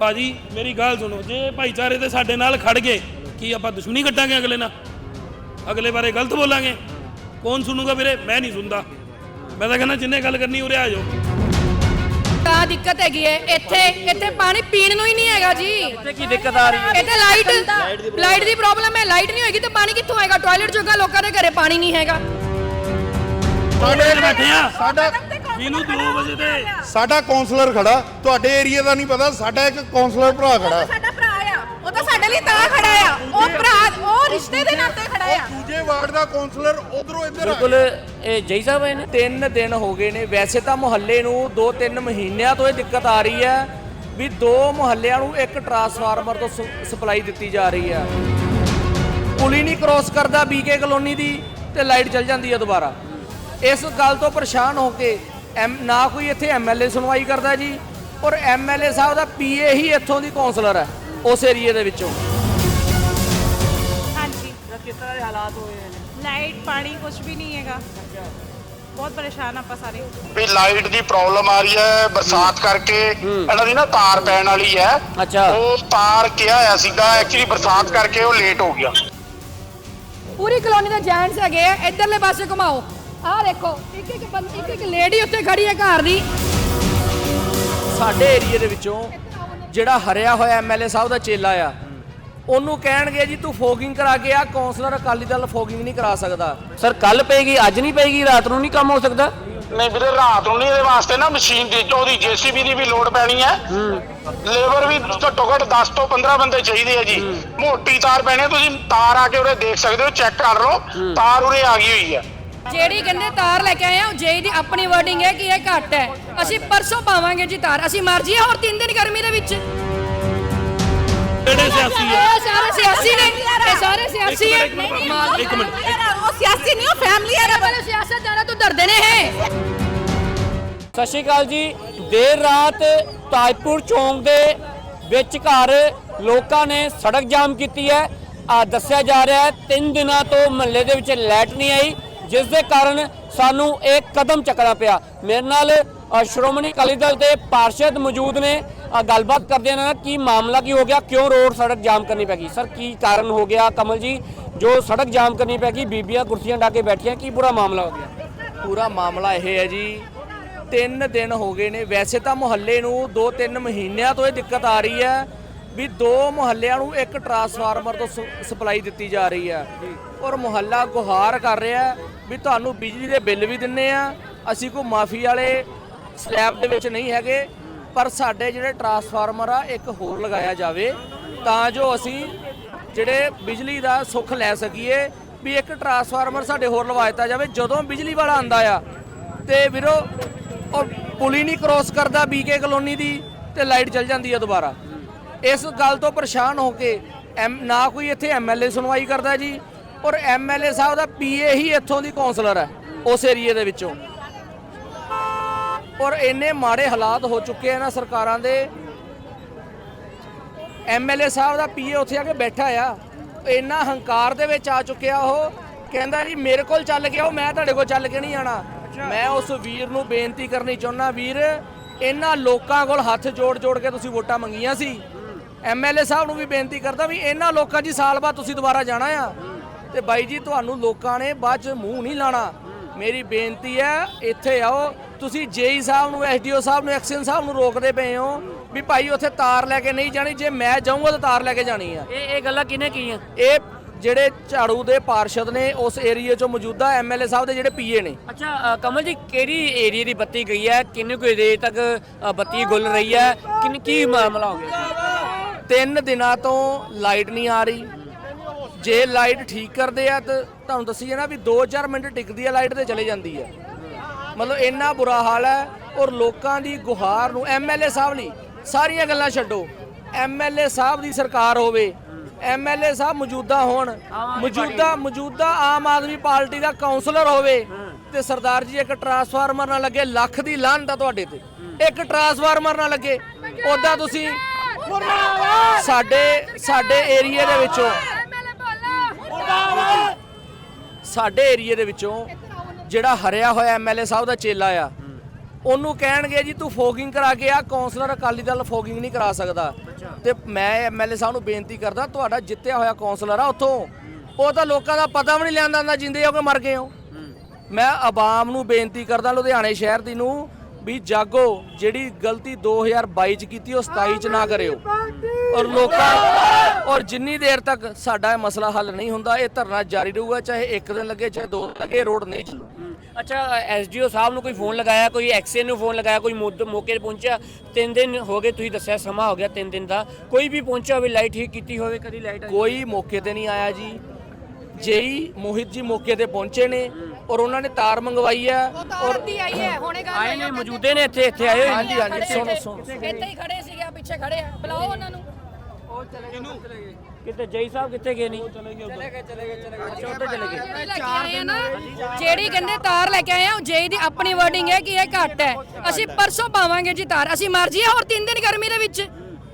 ਭਾਜੀ ਮੇਰੀ ਗੱਲ ਸੁਣੋ ਜੇ ਭਾਈਚਾਰੇ ਤੇ ਸਾਡੇ ਨਾਲ ਖੜ ਗਏ ਕੀ ਆਪਾਂ ਦੁਸ਼ਮਣੀ ਕੱਟਾਂਗੇ ਅਗਲੇ ਨਾਲ? ਅਗਲੇ ਬਾਰੇ ਗਲਤ ਬੋਲਾਂਗੇ? ਕੌਣ ਸੁਣੂਗਾ ਵੀਰੇ? ਮੈਂ ਨਹੀਂ ਸੁਣਦਾ। ਮੈਂ ਤਾਂ ਕਹਿੰਦਾ ਜਿੰਨੇ ਗੱਲ ਕਰਨੀ ਉਰੇ ਆ ਜਾਓ। ਤਾਂ ਦਿੱਕਤ ਹੈਗੀ ਹੈ ਇੱਥੇ ਇੱਥੇ ਪਾਣੀ ਪੀਣ ਨੂੰ ਹੀ ਨਹੀਂ ਹੈਗਾ ਜੀ। ਇੱਥੇ ਕੀ ਦਿੱਕਤ ਆ ਰਹੀ ਹੈ? ਇੱਥੇ ਲਾਈਟ ਲਾਈਟ ਦੀ ਪ੍ਰੋਬਲਮ ਹੈ। ਲਾਈਟ ਨਹੀਂ ਹੋਏਗੀ ਤਾਂ ਪਾਣੀ ਕਿੱਥੋਂ ਆਏਗਾ? ਟਾਇਲਟ ਜੋਗਾ ਲੋਕਾਂ ਦੇ ਘਰੇ ਪਾਣੀ ਨਹੀਂ ਹੈਗਾ। ਸਾਡੇ ਬੈਠੇ ਆ। ਸਾਡਾ ਇਹਨੂੰ 2 ਵਜੇ ਤੇ ਸਾਡਾ ਕਾਉਂਸਲਰ ਖੜਾ। ਤੁਹਾਡੇ ਏਰੀਆ ਦਾ ਨਹੀਂ ਪਤਾ ਸਾਡਾ ਇੱਕ ਕਾਉਂਸਲਰ ਭਰਾ ਖੜਾ। ਸਾਡਾ ਭਰਾ ਆ। ਉਹ ਤਾਂ ਸਾਡੇ ਲਈ ਤਾਂ ਖੜਾ ਆ। ਉਹ ਭਰਾ ਉਹ ਰਿਸ਼ਤੇ ਦੇ ਨਾਤੇ ਖੜਾ ਆ। ਦੂਜੇ ਵਾਰਡ ਦਾ ਕਾਉਂਸਲਰ ਉਧਰੋਂ ਇੱਧਰ ਆ ਬਿਲਕੁਲ ਇਹ ਜਈ ਸਾਹਿਬ ਇਹਨੇ। ਤਿੰਨ ਦਿਨ ਹੋ ਗਏ ਨੇ। ਵੈਸੇ ਤਾਂ ਮੁਹੱਲੇ ਨੂੰ 2-3 ਮਹੀਨਿਆਂ ਤੋਂ ਇਹ ਦਿੱਕਤ ਆ ਰਹੀ ਹੈ ਵੀ ਦੋ ਮੁਹੱਲਿਆਂ ਨੂੰ ਇੱਕ ਟਰਾਂਸਫਾਰਮਰ ਤੋਂ ਸਪਲਾਈ ਦਿੱਤੀ ਜਾ ਰਹੀ ਹੈ। ਪੁਲੀ ਨਹੀਂ ਕ੍ਰੋਸ ਕਰਦਾ ਬੀਕੇ ਕਲੋਨੀ ਦੀ ਤੇ ਲਾਈਟ ਚਲ ਜਾਂਦੀ ਹੈ ਦੁਬਾਰਾ। ਇਸ ਗੱਲ ਤੋਂ ਪਰੇਸ਼ਾਨ ਹੋ ਕੇ ਐਮ ਨਾ ਕੋਈ ਇੱਥੇ ਐਮਐਲਏ ਸੁਣਵਾਈ ਕਰਦਾ ਜੀ। ਔਰ ਐਮਐਲਏ ਸਾਹਿਬ ਦਾ ਪੀਏ ਹੀ ਇੱਥੋਂ ਦੀ ਕਾਉਂਸਲਰ ਹੈ ਉਸ ਏਰੀਏ ਦੇ ਵਿੱਚੋਂ। ਹਾਂਜੀ। ਕਿਸ ਤਰ੍ਹਾਂ ਦੇ ਹਾਲਾਤ ਹੋਏ ਨੇ? ਲਾਈਟ ਪਾਣੀ ਕੁਝ ਵੀ ਨਹੀਂ ਹੈਗਾ। ਬਹੁਤ ਪਰੇਸ਼ਾਨ ਆਪਾਂ ਸਾਰੇ। ਵੀ ਲਾਈਟ ਦੀ ਪ੍ਰੋਬਲਮ ਆ ਰਹੀ ਹੈ ਬਰਸਾਤ ਕਰਕੇ। ਇਹਨਾਂ ਦੀ ਨਾ ਤਾਰ ਪੈਣ ਵਾਲੀ ਹੈ। ਅੱਛਾ। ਉਹ ਤਾਰ ਕਿਹਾ ਹੋਇਆ ਸੀਗਾ ਐਕਚੁਅਲੀ ਬਰਸਾਤ ਕਰਕੇ ਉਹ ਲੇਟ ਹੋ ਗਿਆ। ਪੂਰੀ ਕਲੋਨੀ ਦੇ ਜੈਂਟਸ ਹੈਗੇ ਆ ਇਧਰਲੇ ਪਾਸੇ ਘੁਮਾਓ। ਆਹ ਦੇਖੋ ਇੱਕ ਇੱਕ ਬੰਦ ਇੱਕ ਇੱਕ ਲੇਡੀ ਉੱਤੇ ਖੜੀ ਹੈ ਘਰ ਦੀ। ਸਾਡੇ ਏਰੀਏ ਦੇ ਵਿੱਚੋਂ ਜਿਹੜਾ ਹਰਿਆ ਹੋਇਆ ਐਮਐਲਏ ਸਾਹਿਬ ਦਾ ਚੇਲਾ ਆ ਉਹਨੂੰ ਕਹਿਣਗੇ ਜੀ ਤੂੰ ਫੋਗਿੰਗ ਕਰਾ ਕੇ ਆ ਕਾਉਂਸਲਰ ਅਕਾਲੀ ਦਲ ਫੋਗਿੰਗ ਨਹੀਂ ਕਰਾ ਸਕਦਾ। ਸਰ ਕੱਲ ਪਏਗੀ ਅੱਜ ਨਹੀਂ ਪਏਗੀ ਰਾਤ ਨੂੰ ਨਹੀਂ ਕੰਮ ਹੋ ਸਕਦਾ? ਨਹੀਂ ਵੀਰੇ ਰਾਤ ਨੂੰ ਨਹੀਂ ਇਹਦੇ ਵਾਸਤੇ ਨਾ ਮਸ਼ੀਨ ਦੀ ਉਹਦੀ ਜੀਸੀਬੀ ਦੀ ਵੀ ਲੋਡ ਪੈਣੀ ਹੈ। ਲੇਬਰ ਵੀ ਘੱਟੋ ਘੱਟ 10 ਤੋਂ 15 ਬੰਦੇ ਚਾਹੀਦੇ ਆ ਜੀ। ਮੋਟੀ ਤਾਰ ਪੈਣੀ ਤੁਸੀਂ ਤਾਰ ਆ ਕੇ ਉਰੇ ਦੇਖ ਸਕਦੇ ਹੋ ਚੈੱਕ ਕਰ ਲਓ ਤਾਰ ਉਰੇ ਆ ਗਈ ਹੋਈ ਹੈ ਜਿਹੜੀ ਕਹਿੰਦੇ ਤਾਰ ਲੈ ਕੇ ਆਏ ਆ ਉਹ ਜੇਈ ਦੀ ਆਪਣੀ ਵਰਡਿੰਗ ਹੈ ਕਿ ਇਹ ਘੱਟ ਹੈ। ਅਸੀਂ ਪਰਸੋਂ ਪਾਵਾਂਗੇ ਜੀ ਤਾਰ। ਅਸੀਂ ਮਰ ਜੀਏ ਹੋਰ 3 ਦਿਨ ਗਰਮੀ ਦੇ ਵਿੱਚ। ਕਿਹੜੇ ਸਿਆਸੀ ਆ? ਇਹ ਸਾਰੇ ਸਿਆਸੀ ਨੇ। ਇਹ ਸਾਰੇ ਸਿਆਸੀ ਹੈ ਇੱਕ ਮਿੰਟ, ਇੱਕ ਮਿੰਟ, ਇੱਕ ਮਿੰਟ। ਉਹ ਸਿਆਸੀ ਨਹੀਂ ਉਹ ਫੈਮਿਲੀ ਆ। ਵਾਲੇ ਸਿਆਸਤਦਾਨਾਂ ਤੋਂ ਡਰਦੇ ਨੇ ਇਹ। ਸਤਿ ਸ਼੍ਰੀ ਅਕਾਲ ਜੀ। ਦੇਰ ਰਾਤ ਤਾਜਪੁਰ ਚੌਂਕ ਦੇ ਵਿੱਚ ਘਰ ਲੋਕਾਂ ਨੇ ਸੜਕ ਜਾਮ ਕੀਤੀ ਹੈ। ਆ ਦੱਸਿਆ ਜਾ ਰਿਹਾ ਹੈ ਤਿੰਨ ਦਿਨਾਂ ਤੋਂ ਮਹੱਲੇ ਦੇ ਵਿੱਚ ਲਾਈਟ ਨਹੀਂ ਆਈ। ਜਿਸ ਦੇ ਕਾਰਨ ਸਾਨੂੰ ਇੱਕ ਕਦਮ ਚੱਕਣਾ ਪਿਆ। ਮੇਰੇ ਨਾਲ ਸ਼੍ਰੋਮਣੀ ਅਕਾਲੀ ਦਲ ਦੇ ਪਾਰਸ਼ਦ ਮੌਜੂਦ ਨੇ। ਗੱਲਬਾਤ ਕਰਦੇ ਨੇ ਕੀ ਮਾਮਲਾ ਕੀ ਹੋ ਗਿਆ ਕਿਉਂ ਰੋਡ ਸੜਕ ਜਾਮ ਕਰਨੀ ਪੈ ਗਈ? ਸਰ ਕੀ ਕਾਰਨ ਹੋ ਗਿਆ ਕਮਲ ਜੀ? ਜੋ ਸੜਕ ਜਾਮ ਕਰਨੀ ਪੈ ਗਈ ਬੀਬੀਆਂ ਕੁਰਸੀਆਂ ਢਾ ਕੇ ਬੈਠੀਆਂ ਕੀ ਬੁਰਾ ਮਾਮਲਾ ਹੋ ਗਿਆ? ਪੂਰਾ ਮਾਮਲਾ ਇਹ ਹੈ ਜੀ ਤਿੰਨ ਦਿਨ ਹੋ ਗਏ ਨੇ। ਵੈਸੇ ਤਾਂ ਮੁਹੱਲੇ ਨੂੰ 2-3 ਮਹੀਨਿਆਂ ਤੋਂ ਇਹ ਦਿੱਕਤ ਆ ਰਹੀ ਹੈ ਵੀ ਦੋ ਮੁਹੱਲਿਆਂ ਨੂੰ ਇੱਕ ਟਰਾਂਸਫਾਰਮਰ ਤੋਂ ਸਪਲਾਈ ਦਿੱਤੀ ਜਾ ਰਹੀ ਹੈ। ਔਰ ਮੁਹੱਲਾ ਗੁਹਾਰ ਕਰ ਰਿਹਾ ਵੀ ਤੁਹਾਨੂੰ ਬਿਜਲੀ ਦੇ ਬਿੱਲ ਵੀ ਦਿੰਨੇ ਆ। ਅਸੀਂ ਕੋਈ ਮਾਫੀ ਵਾਲੇ ਸਲੈਬ ਦੇ ਵਿੱਚ ਨਹੀਂ ਹੈਗੇ, ਪਰ ਸਾਡੇ ਜਿਹੜੇ ਟਰਾਂਸਫਾਰਮਰ ਆ, ਇੱਕ ਹੋਰ ਲਗਾਇਆ ਜਾਵੇ ਤਾਂ ਜੋ ਅਸੀਂ ਜਿਹੜੇ ਬਿਜਲੀ ਦਾ ਸੁੱਖ ਲੈ ਸਕੀਏ, ਵੀ ਇੱਕ ਟਰਾਂਸਫਾਰਮਰ ਸਾਡੇ ਹੋਰ ਲਵਾ ਦਿੱਤਾ ਜਾਵੇ। ਜਦੋਂ ਬਿਜਲੀ ਵਾਲਾ ਆਂਦਾ ਆ, ਤੇ ਵੀਰੋ, ਉਹ ਪੁਲੀ ਨਹੀਂ ਕ੍ਰੋਸ ਕਰਦਾ ਬੀਕੇ ਕਲੋਨੀ ਦੀ, ਤੇ ਲਾਈਟ ਚਲ ਜਾਂਦੀ ਆ ਦੁਬਾਰਾ। ਇਸ ਗੱਲ ਤੋਂ ਪਰੇਸ਼ਾਨ ਹੋ ਕੇ, ਐਮ ਨਾ ਕੋਈ ਇੱਥੇ ਐਮਐਲਏ ਸੁਣਵਾਈ ਕਰਦਾ ਜੀ। ਔਰ ਐਮਐਲਏ ਸਾਹਿਬ ਦਾ ਪੀਏ ਹੀ ਇੱਥੋਂ ਦੀ ਕਾਉਂਸਲਰ ਹੈ ਉਸ ਏਰੀਏ ਦੇ ਵਿੱਚੋਂ। ਔਰ ਇੰਨੇ ਮਾੜੇ ਹਾਲਾਤ ਹੋ ਚੁੱਕੇ ਆ ਨਾ ਸਰਕਾਰਾਂ ਦੇ। ਐਮਐਲਏ ਸਾਹਿਬ ਦਾ ਪੀਏ ਉੱਥੇ ਆ ਕੇ ਬੈਠਾ ਆ। ਇੰਨਾ ਹੰਕਾਰ ਦੇ ਵਿੱਚ ਆ ਚੁੱਕਿਆ ਉਹ। ਕਹਿੰਦਾ ਜੀ ਮੇਰੇ ਕੋਲ ਚੱਲ ਕੇ ਆਓ ਮੈਂ ਤੁਹਾਡੇ ਕੋਲ ਚੱਲ ਕੇ ਨਹੀਂ ਆਣਾ ਮੈਂ ਉਸ ਵੀਰ ਨੂੰ ਬੇਨਤੀ ਕਰਨੀ ਚਾਹੁੰਦਾ ਵੀਰ ਇਹਨਾਂ ਲੋਕਾਂ ਕੋਲ ਹੱਥ ਜੋੜ ਜੋੜ ਕੇ ਤੁਸੀਂ ਵੋਟਾਂ ਮੰਗੀਆਂ ਸੀ। ਐਮਐਲਏ ਸਾਹਿਬ ਨੂੰ ਵੀ ਬੇਨਤੀ ਕਰਦਾ ਵੀ ਇਹਨਾਂ ਲੋਕਾਂ ਜੀ ਸਾਲ ਬਾਅਦ ਤੁਸੀਂ ਦੁਬਾਰਾ ਜਾਣਾ ਆ। ਤੇ ਬਾਈ ਜੀ ਤੁਹਾਨੂੰ ਲੋਕਾਂ ਨੇ ਬਾਅਦ ਚ ਮੂੰਹ ਨਹੀਂ ਲਾਣਾ। ਮੇਰੀ ਬੇਨਤੀ ਹੈ ਇੱਥੇ ਆਓ। ਤੁਸੀਂ ਜੇਈ ਸਾਹਿਬ ਨੂੰ ਐਸਡੀਓ ਸਾਹਿਬ ਨੂੰ ਐਕਸ਼ਨ ਸਾਹਿਬ ਨੂੰ ਰੋਕਦੇ ਪਏ ਹੋ ਵੀ ਭਾਈ ਉੱਥੇ ਤਾਰ ਲੈ ਕੇ ਨਹੀਂ ਜਾਣੀ। ਜੇ ਮੈਂ ਜਾਊਂਗਾ ਤਾਂ ਤਾਰ ਲੈ ਕੇ ਜਾਣੀ ਆ। ਇਹ ਇਹ ਗੱਲਾਂ ਕਿਹਨੇ ਕੀਆਂ? ਇਹ ਜਿਹੜੇ ਝਾੜੂ ਦੇ ਪਾਰਸ਼ਦ ਨੇ ਉਸ ਏਰੀਏ 'ਚੋਂ ਮੌਜੂਦਾ ਐਮਐਲਏ ਸਾਹਿਬ ਦੇ ਜਿਹੜੇ ਪੀਏ ਨੇ। ਅੱਛਾ ਕਮਲ ਜੀ ਕਿਹੜੀ ਏਰੀਆ ਦੀ ਬੱਤੀ ਗਈ ਹੈ? ਕਿੰਨੇ ਕੁ ਦੇਰ ਤੱਕ ਬੱਤੀ ਗੁੱਲ ਰਹੀ ਹੈ? ਕਿੰਨ ਕੀ ਮਾਮਲਾ ਹੋ ਗਿਆ? ਤਿੰਨ ਦਿਨਾਂ ਤੋਂ ਲਾਈਟ ਨਹੀਂ ਆ ਰਹੀ। ਜੇ ਲਾਈਟ ਠੀਕ ਕਰਦੇ ਆ ਤਾਂ ਤੁਹਾਨੂੰ ਦੱਸੀ ਨਾ ਵੀ 2-4 ਮਿੰਟ ਟਿਕਦੀ ਆ ਲਾਈਟ ਤੇ ਚਲੇ ਜਾਂਦੀ ਹੈ ਮਤਲਬ ਇੰਨਾ ਬੁਰਾ ਹਾਲ ਹੈ ਔਰ ਲੋਕਾਂ ਦੀ ਗੁਹਾਰ ਨੂੰ ਐਮਐਲਏ ਸਾਹਿਬ ਲਈ ਸਾਰੀਆਂ ਗੱਲਾਂ ਛੱਡੋ। ਐਮਐਲਏ ਸਾਹਿਬ ਦੀ ਸਰਕਾਰ ਹੋਵੇ ਐਮਐਲਏ ਸਾਹਿਬ ਮੌਜੂਦਾ ਹੋਣ ਮੌਜੂਦਾ ਮੌਜੂਦਾ ਆਮ ਆਦਮੀ ਪਾਰਟੀ ਦਾ ਕਾਉਂਸਲਰ ਹੋਵੇ ਤੇ ਸਰਦਾਰ ਜੀ ਇੱਕ ਟਰਾਂਸਫਾਰਮਰ ਨਾ ਲੱਗੇ ਲੱਖ ਦੀ ਲਾਹਨਤ ਆ ਤੁਹਾਡੇ ਤੇ। ਇੱਕ ਟਰਾਂਸਫਾਰਮਰ ਨਾ ਲੱਗੇ ਉਦਾਂ ਤੁਸੀਂ ਸਾਡੇ ਸਾਡੇ ਏਰੀਆ ਦੇ ਵਿੱਚੋਂ ਸਾਡੇ ਏਰੀਏ ਦੇ ਵਿੱਚੋਂ ਜਿਹੜਾ ਹਰਿਆ ਹੋਇਆ ਐਮਐਲਏ ਸਾਹਿਬ ਦਾ ਚੇਲਾ ਆ, ਉਹਨੂੰ ਕਹਿਣਗੇ ਜੀ ਤੂੰ ਫੋਗਿੰਗ ਕਰਾ ਕੇ ਆ ਕਾਉਂਸਲਰ ਅਕਾਲੀ ਦਲ ਫੋਗਿੰਗ ਨਹੀਂ ਕਰਾ ਸਕਦਾ। ਤੇ ਮੈਂ ਐਮਐਲਏ ਸਾਹਿਬ ਨੂੰ ਬੇਨਤੀ ਕਰਦਾ, ਤੁਹਾਡਾ ਜਿੱਤਿਆ ਹੋਇਆ ਕਾਉਂਸਲਰ ਆ ਉੱਥੋਂ, ਉਹ ਤਾਂ ਲੋਕਾਂ ਦਾ ਪਤਾ ਵੀ ਨਹੀਂ ਲੈਂਦਾ ਹੁੰਦਾ, ਜਿੰਦੇ ਹੋ ਕਿ ਮਰ ਗਏ ਹੋ। ਮੈਂ ਆਵਾਮ ਨੂੰ ਬੇਨਤੀ ਕਰਦਾ, ਲੁਧਿਆਣੇ ਸ਼ਹਿਰ ਦੀ ਨੂੰ ਵੀ ਜਾਗੋ ਜਿਹੜੀ ਗਲਤੀ 2022 ਚ ਕੀਤੀ ਉਹ 27 ਚ ਨਾ ਕਰਿਓ। ਔਰ ਲੋਕਾਂ ਔਰ ਜਿੰਨੀ ਦੇਰ ਤੱਕ ਸਾਡਾ ਇਹ ਮਸਲਾ ਹੱਲ ਨਹੀਂ ਹੁੰਦਾ ਇਹ ਧਰਨਾ ਜਾਰੀ ਰਹੂਗਾ ਚਾਹੇ ਇੱਕ ਦਿਨ ਲੱਗੇ ਚਾਹੇ ਦੋ ਲੱਗੇ ਰੋਡ ਨਹੀਂ ਚੱਲੂ। ਅੱਛਾ ਐਸਡੀਓ ਸਾਹਿਬ ਨੂੰ ਕੋਈ ਫੋਨ ਲਗਾਇਆ ਕੋਈ ਐਕਸੇ ਨੂੰ ਫੋਨ ਲਗਾਇਆ ਕੋਈ ਮੌਕੇ ਤੇ ਪਹੁੰਚਿਆ? ਤਿੰਨ ਦਿਨ ਹੋ ਗਏ ਤੁਸੀਂ ਦੱਸਿਆ ਸਮਾਂ ਹੋ ਗਿਆ ਤਿੰਨ ਦਿਨ ਦਾ। ਕੋਈ ਵੀ ਪਹੁੰਚਿਆ ਹੋਵੇ ਲਾਈਟ ਠੀਕ ਕੀਤੀ ਹੋਵੇ ਕਦੀ ਲਾਈਟ ਕੋਈ ਮੌਕੇ ਤੇ ਨਹੀਂ ਆਇਆ ਜੀ। ਜੇਈ ਮੋਹਿਤ ਜੀ ਮੌਕੇ ਤੇ ਪਹੁੰਚੇ ਨੇ ਔਰ ਉਹਨਾਂ ਨੇ ਤਾਰ ਮੰਗਵਾਈ ਹੈ ਔਰ ਦੀ ਆਈ ਹੈ ਹੁਣੇ ਗੱਲ ਆਏ ਨੇ ਮੌਜੂਦੇ ਨੇ ਇੱਥੇ ਇੱਥੇ ਆਏ। ਹਾਂਜੀ ਹਾਂਜੀ ਸੁਣੋ। ਸੁਣੋ। ਇੱਥੇ ਹੀ ਖੜੇ ਸੀਗੇ ਆ ਪਿੱਛੇ ਖੜੇ ਆ। ਬੁਲਾਓ ਉਹਨਾਂ ਨੂੰ। ਕਿਤੇ ਜਈ ਸਾਹਿਬ ਕਿੱਥੇ ਗਏ ਨਹੀਂ? ਚਲੇ ਗਏ ਚਲੇ ਗਏ ਚਲੇ ਗਏ ਅੱਛਾ ਉੱਧਰ ਚਲੇ ਗਏ। ਜਿਹੜੀ ਕਹਿੰਦੇ ਤਾਰ ਲੈ ਕੇ ਆਏ ਆ ਉਹ ਜੇਈ ਦੀ ਆਪਣੀ ਵਰਡਿੰਗ ਹੈ ਕਿ ਇਹ ਘੱਟ ਹੈ। ਅਸੀਂ ਪਰਸੋਂ ਪਾਵਾਂਗੇ ਜੀ ਤਾਰ। ਅਸੀਂ ਮਰਜ਼ੀ ਹੋਰ 3 ਦਿਨ ਗਰਮੀ ਦੇ ਵਿੱਚ।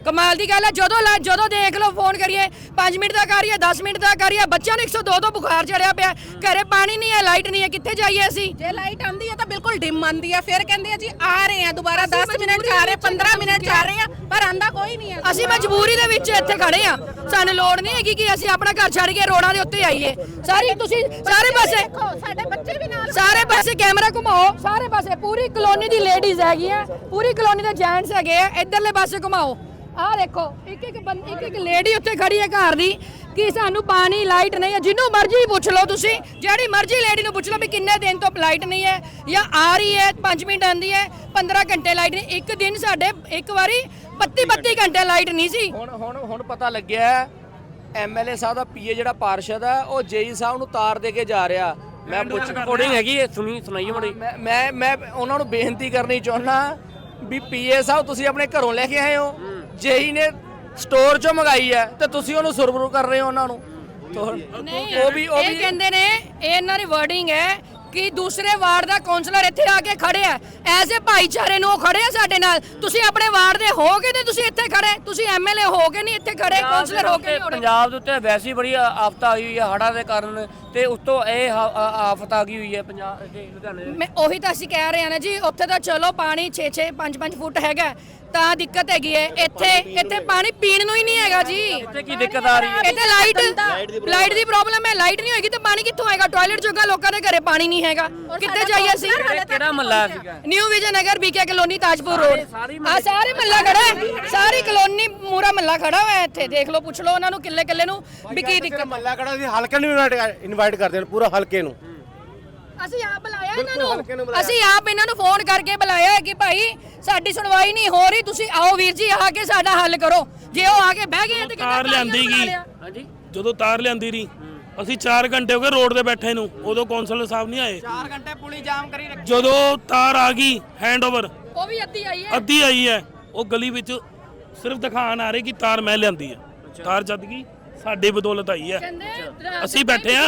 ਕਮਾਲ ਦੀ ਗੱਲ ਹੈ ਜਦੋਂ ਲਾ- ਜਦੋਂ ਦੇਖ ਲਓ ਫੋਨ ਕਰੀਏ 5 ਮਿੰਟ ਦਾ ਕਰੀਏ 10 ਮਿੰਟ ਦਾ ਕਰੀਏ ਬੱਚਿਆਂ ਨੂੰ 102 ਤੋਂ ਬੁਖਾਰ ਚੜਿਆ ਪਿਆ। ਘਰੇ ਪਾਣੀ ਨਹੀਂ ਹੈ ਲਾਈਟ ਨਹੀਂ ਹੈ ਕਿੱਥੇ ਜਾਈਏ ਅਸੀਂ? ਜੇ ਲਾਈਟ ਆਂਦੀ ਹੈ ਤਾਂ ਬਿਲਕੁਲ ਡਿਮ ਆਂਦੀ ਹੈ। ਫਿਰ ਕਹਿੰਦੇ ਆ ਜੀ ਆ ਰਹੇ ਆ ਦੁਬਾਰਾ 10 ਮਿੰਟ ਚ ਆ ਰਹੇ 15 ਮਿੰਟ ਚ ਆ ਰਹੇ ਆ ਪਰ ਆਂਦਾ ਕੋਈ ਨਹੀਂ ਹੈ। ਅਸੀਂ ਮਜਬੂਰੀ ਦੇ ਵਿੱਚ ਇੱਥੇ ਖੜੇ ਆ। ਸਾਨੂੰ ਲੋੜ ਨਹੀਂ ਹੈਗੀ ਕਿ ਅਸੀਂ ਆਪਣਾ ਘਰ ਛੱਡ ਕੇ ਰੋਡਾਂ ਦੇ ਉੱਤੇ ਆਈਏ। ਸਾਰੀ ਤੁਸੀਂ ਸਾਰੇ ਪਾਸੇ ਦੇਖੋ ਸਾਡੇ ਬੱਚੇ ਵੀ ਨਾਲ ਸਾਰੇ ਪਾਸੇ ਕੈਮਰਾ ਘੁਮਾਓ। ਸਾਰੇ ਪਾਸੇ ਪੂਰੀ ਕਲੋਨੀ ਦੀ ਲੇਡੀਜ਼ ਹੈਗੀਆਂ ਪੂਰੀ ਕਲੋਨੀ ਦੇ ਜੈਂਟਸ ਹੈਗੇ ਆ। ਇਧਰਲੇ ਪਾਸੇ ਘੁਮਾਓ। ਆਹ ਦੇਖੋ ਇੱਕ ਇੱਕ ਬੰਦ ਇੱਕ ਇੱਕ ਲੇਡੀ ਉੱਤੇ ਖੜੀ ਹੈ ਘਰ ਦੀ ਕਿ ਸਾਨੂੰ ਪਾਣੀ ਲਾਈਟ ਨਹੀਂ ਹੈ। ਜਿਹਨੂੰ ਮਰਜ਼ੀ ਪੁੱਛ ਲਓ ਤੁਸੀਂ ਜਿਹੜੀ ਮਰਜ਼ੀ ਲੇਡੀ ਨੂੰ ਪੁੱਛ ਲਓ ਵੀ ਕਿੰਨੇ ਦਿਨ ਤੋਂ ਲਾਈਟ ਨਹੀਂ ਹੈ ਜਾਂ ਆ ਰਹੀ ਹੈ 5 ਮਿੰਟ ਆਂਦੀ ਹੈ 15 ਘੰਟੇ ਲਾਈਟ ਨਹੀਂ ਇੱਕ ਦਿਨ ਸਾਡੇ ਇੱਕ ਵਾਰੀ 32 32 ਘੰਟੇ ਲਾਈਟ ਨਹੀਂ ਸੀ। ਹੁਣ ਹੁਣ ਹੁਣ ਪਤਾ ਲੱਗਿਆ ਐਮਐਲਏ ਸਾਹਿਬ ਦਾ ਪੀਏ ਜਿਹੜਾ ਪਾਰਸ਼ਦ ਹੈ ਉਹ ਜੇਈ ਸਾਹਿਬ ਨੂੰ ਤਾਰ ਦੇ ਕੇ ਜਾ ਰਿਹਾ। ਮੈਂ ਪੁੱਛ ਰਿਕਾਰਡਿੰਗ ਹੈਗੀ ਹੈ ਸੁਣੀ ਸੁਣਾਈਏ ਮੜੀ। ਮੈਂ ਮੈਂ ਮੈਂ ਉਹਨਾਂ ਨੂੰ ਬੇਨਤੀ ਕਰਨੀ ਚਾਹੁੰਦਾ ਵੀ ਪੀਏ ਸਾਹਿਬ ਤੁਸੀਂ ਆਪਣੇ ਘਰੋਂ ਲੈ ਕੇ ਆਏ ਹੋ। ਜੇਈ ਨੇ ਸਟੋਰ ਚੋਂ ਮੰਗਾਈ ਹੈ ਤੇ ਤੁਸੀਂ ਉਹਨੂੰ ਸੁਰਬਰੂ ਕਰ ਰਹੇ ਹੋ ਉਹਨਾਂ ਨੂੰ। ਤੋ- ਨਹੀਂ ਉਹ ਵੀ ਉਹ ਇਹ ਵੀ ਕਹਿੰਦੇ ਨੇ ਇਹ ਇਹਨਾਂ ਦੀ ਵਰਡਿੰਗ ਹੈ ਕਿ ਦੂਸਰੇ ਵਾਰਡ ਦਾ ਕਾਉਂਸਲਰ ਇੱਥੇ ਆ ਕੇ ਖੜੇ ਆ। ਐਜ਼ ਅ ਭਾਈਚਾਰੇ ਨੂੰ ਉਹ ਖੜੇ ਆ ਸਾਡੇ ਨਾਲ। ਤੁਸੀਂ ਆਪਣੇ ਵਾਰਡ ਦੇ ਹੋਗੇ ਤੇ ਤੁਸੀਂ ਇੱਥੇ ਖੜੇ। ਤੁਸੀਂ ਐਮਐਲਏ ਹੋਗੇ ਨਹੀਂ ਇੱਥੇ ਖੜੇ ਕਾਉਂਸਲਰ ਹੋ ਕੇ ਨਹੀਂ ਪੰਜਾਬ ਦੇ ਉੱਤੇ ਵੈਸੀ ਬੜੀ ਆ- ਆਫਤ ਆਈ ਹੋਈ ਹੈ ਹੜ੍ਹਾਂ ਦੇ ਕਾਰਨ ਤੇ ਉੱਤੋਂ ਇਹ ਹਾ- ਆ- ਆਫਤ ਆ ਗਈ ਹੋਈ ਹੈ ਪੰਜਾਬ ਦੇ ਲੁਧਿਆਣੇ ਦੇ ਮੈਂ ਉਹੀ ਤਾਂ ਅਸੀਂ ਕਹਿ ਰਹੇ ਹਾਂ ਨਾ ਜੀ ਉੱਥੇ ਤਾਂ ਚਲੋ ਪਾਣੀ 6-6 5-5 ਫੁੱਟ ਹੈਗਾ। ਤਾਂ ਦਿੱਕਤ ਹੈਗੀ ਹੈ। ਇੱਥੇ ਇੱਥੇ ਪਾਣੀ ਪੀਣ ਨੂੰ ਹੀ ਨਹੀਂ ਹੈਗਾ ਜੀ। ਇੱਥੇ ਕੀ ਦਿੱਕਤ ਆ ਰਹੀ ਹੈ? ਇੱਥੇ ਲਾਈਟ ਲਾਈਟ ਦੀ ਪ੍ਰੋਬਲਮ ਹੈ। ਲਾਈਟ ਨਹੀਂ ਹੋਏਗੀ ਤਾਂ ਪਾਣੀ ਕਿੱਥੋਂ ਆਏਗਾ? ਟਾਇਲਟ ਜੋਗਾ ਲੋਕਾਂ ਦੇ ਘਰੇ ਪਾਣੀ ਨਹੀਂ ਹੈਗਾ। ਕਿੱਥੇ ਜਾਈਏ ਅਸੀਂ? ਕਿਹੜਾ ਮਹੱਲਾ ਸੀਗਾ? New Vijay Nagar BK colony Tajpur road ਆ ਸਾਰੇ ਮੱਲਾ ਖੜਾ ਹੈ। ਸਾਰੀ ਕਲੋਨੀ ਮੂਰਾ ਮੱਲਾ ਖੜਾ ਹੋਇਆ ਹੈ ਇੱਥੇ। ਦੇਖ ਲਓ ਪੁੱਛ ਲਓ ਉਹਨਾਂ ਨੂੰ ਕਿੱਲੇ ਕਿੱਲੇ ਨੂੰ ਵੀ ਕੀ ਦਿੱਕਤ ਹੈ। ਮੱਲਾ ਕੜਾ ਸੀ ਹਲਕੇ ਨੂੰ ਇਨਵਾਈਟ ਕਰਦੇ ਨੇ ਪੂਰਾ ਹਲਕੇ ਨੂੰ। ਅਸੀਂ ਆਪ ਬੁਲਾਇਆ ਇਹਨਾਂ ਨੂੰ। ਅਸੀਂ ਆਪ ਇਹਨਾਂ ਨੂੰ ਫੋਨ ਕਰਕੇ ਬੁਲਾਇਆ ਹੈ ਕਿ ਭਾਈ ਸਾਡੀ ਸੁਣਵਾਈ ਨਹੀਂ ਹੋ ਰਹੀ ਤੁਸੀਂ ਆਓ ਵੀਰ ਜੀ ਆ ਕੇ ਸਾਡਾ ਹੱਲ ਕਰੋ। ਜੇ ਉਹ ਆ ਕੇ ਬਹਿ ਗਏ ਤੇ ਤਾਰ ਲਿਆਂਦੀ ਗਈ। ਹਾਂਜੀ। ਜਦੋਂ ਤਾਰ ਲਿਆਂਦੀ ਰਹੀ ਅਸੀਂ 4 ਘੰਟੇ ਹੋ ਗਏ ਰੋਡ ਤੇ ਬੈਠੇ ਨੂੰ ਉਦੋਂ ਕੌਂਸਲਰ ਸਾਹਿਬ ਨਹੀਂ ਆਏ। 4 ਘੰਟੇ ਪੁਲੀ ਜਾਮ ਕਰੀ ਰੱਖੀ। ਜਦੋਂ ਤਾਰ ਆ ਗਈ ਹੈਂਡਓਵਰ ਉਹ ਵੀ ਅੱਧੀ ਆਈ ਹੈ। ਅੱਧੀ ਆਈ ਹੈ ਉਹ ਗਲੀ ਵਿੱਚ ਸਿਰਫ ਦਿਖਾਣ ਆ ਰਹੇ ਕਿ ਤਾਰ ਮੈਂ ਲਿਆਂਦੀ ਹੈ। ਤਾਰ ਜਦ ਗਈ ਸਾਡੀ ਬਦੌਲਤ ਆਈ ਹੈ। ਕਹਿੰਦੇ ਅਸੀਂ ਬੈਠੇ ਆ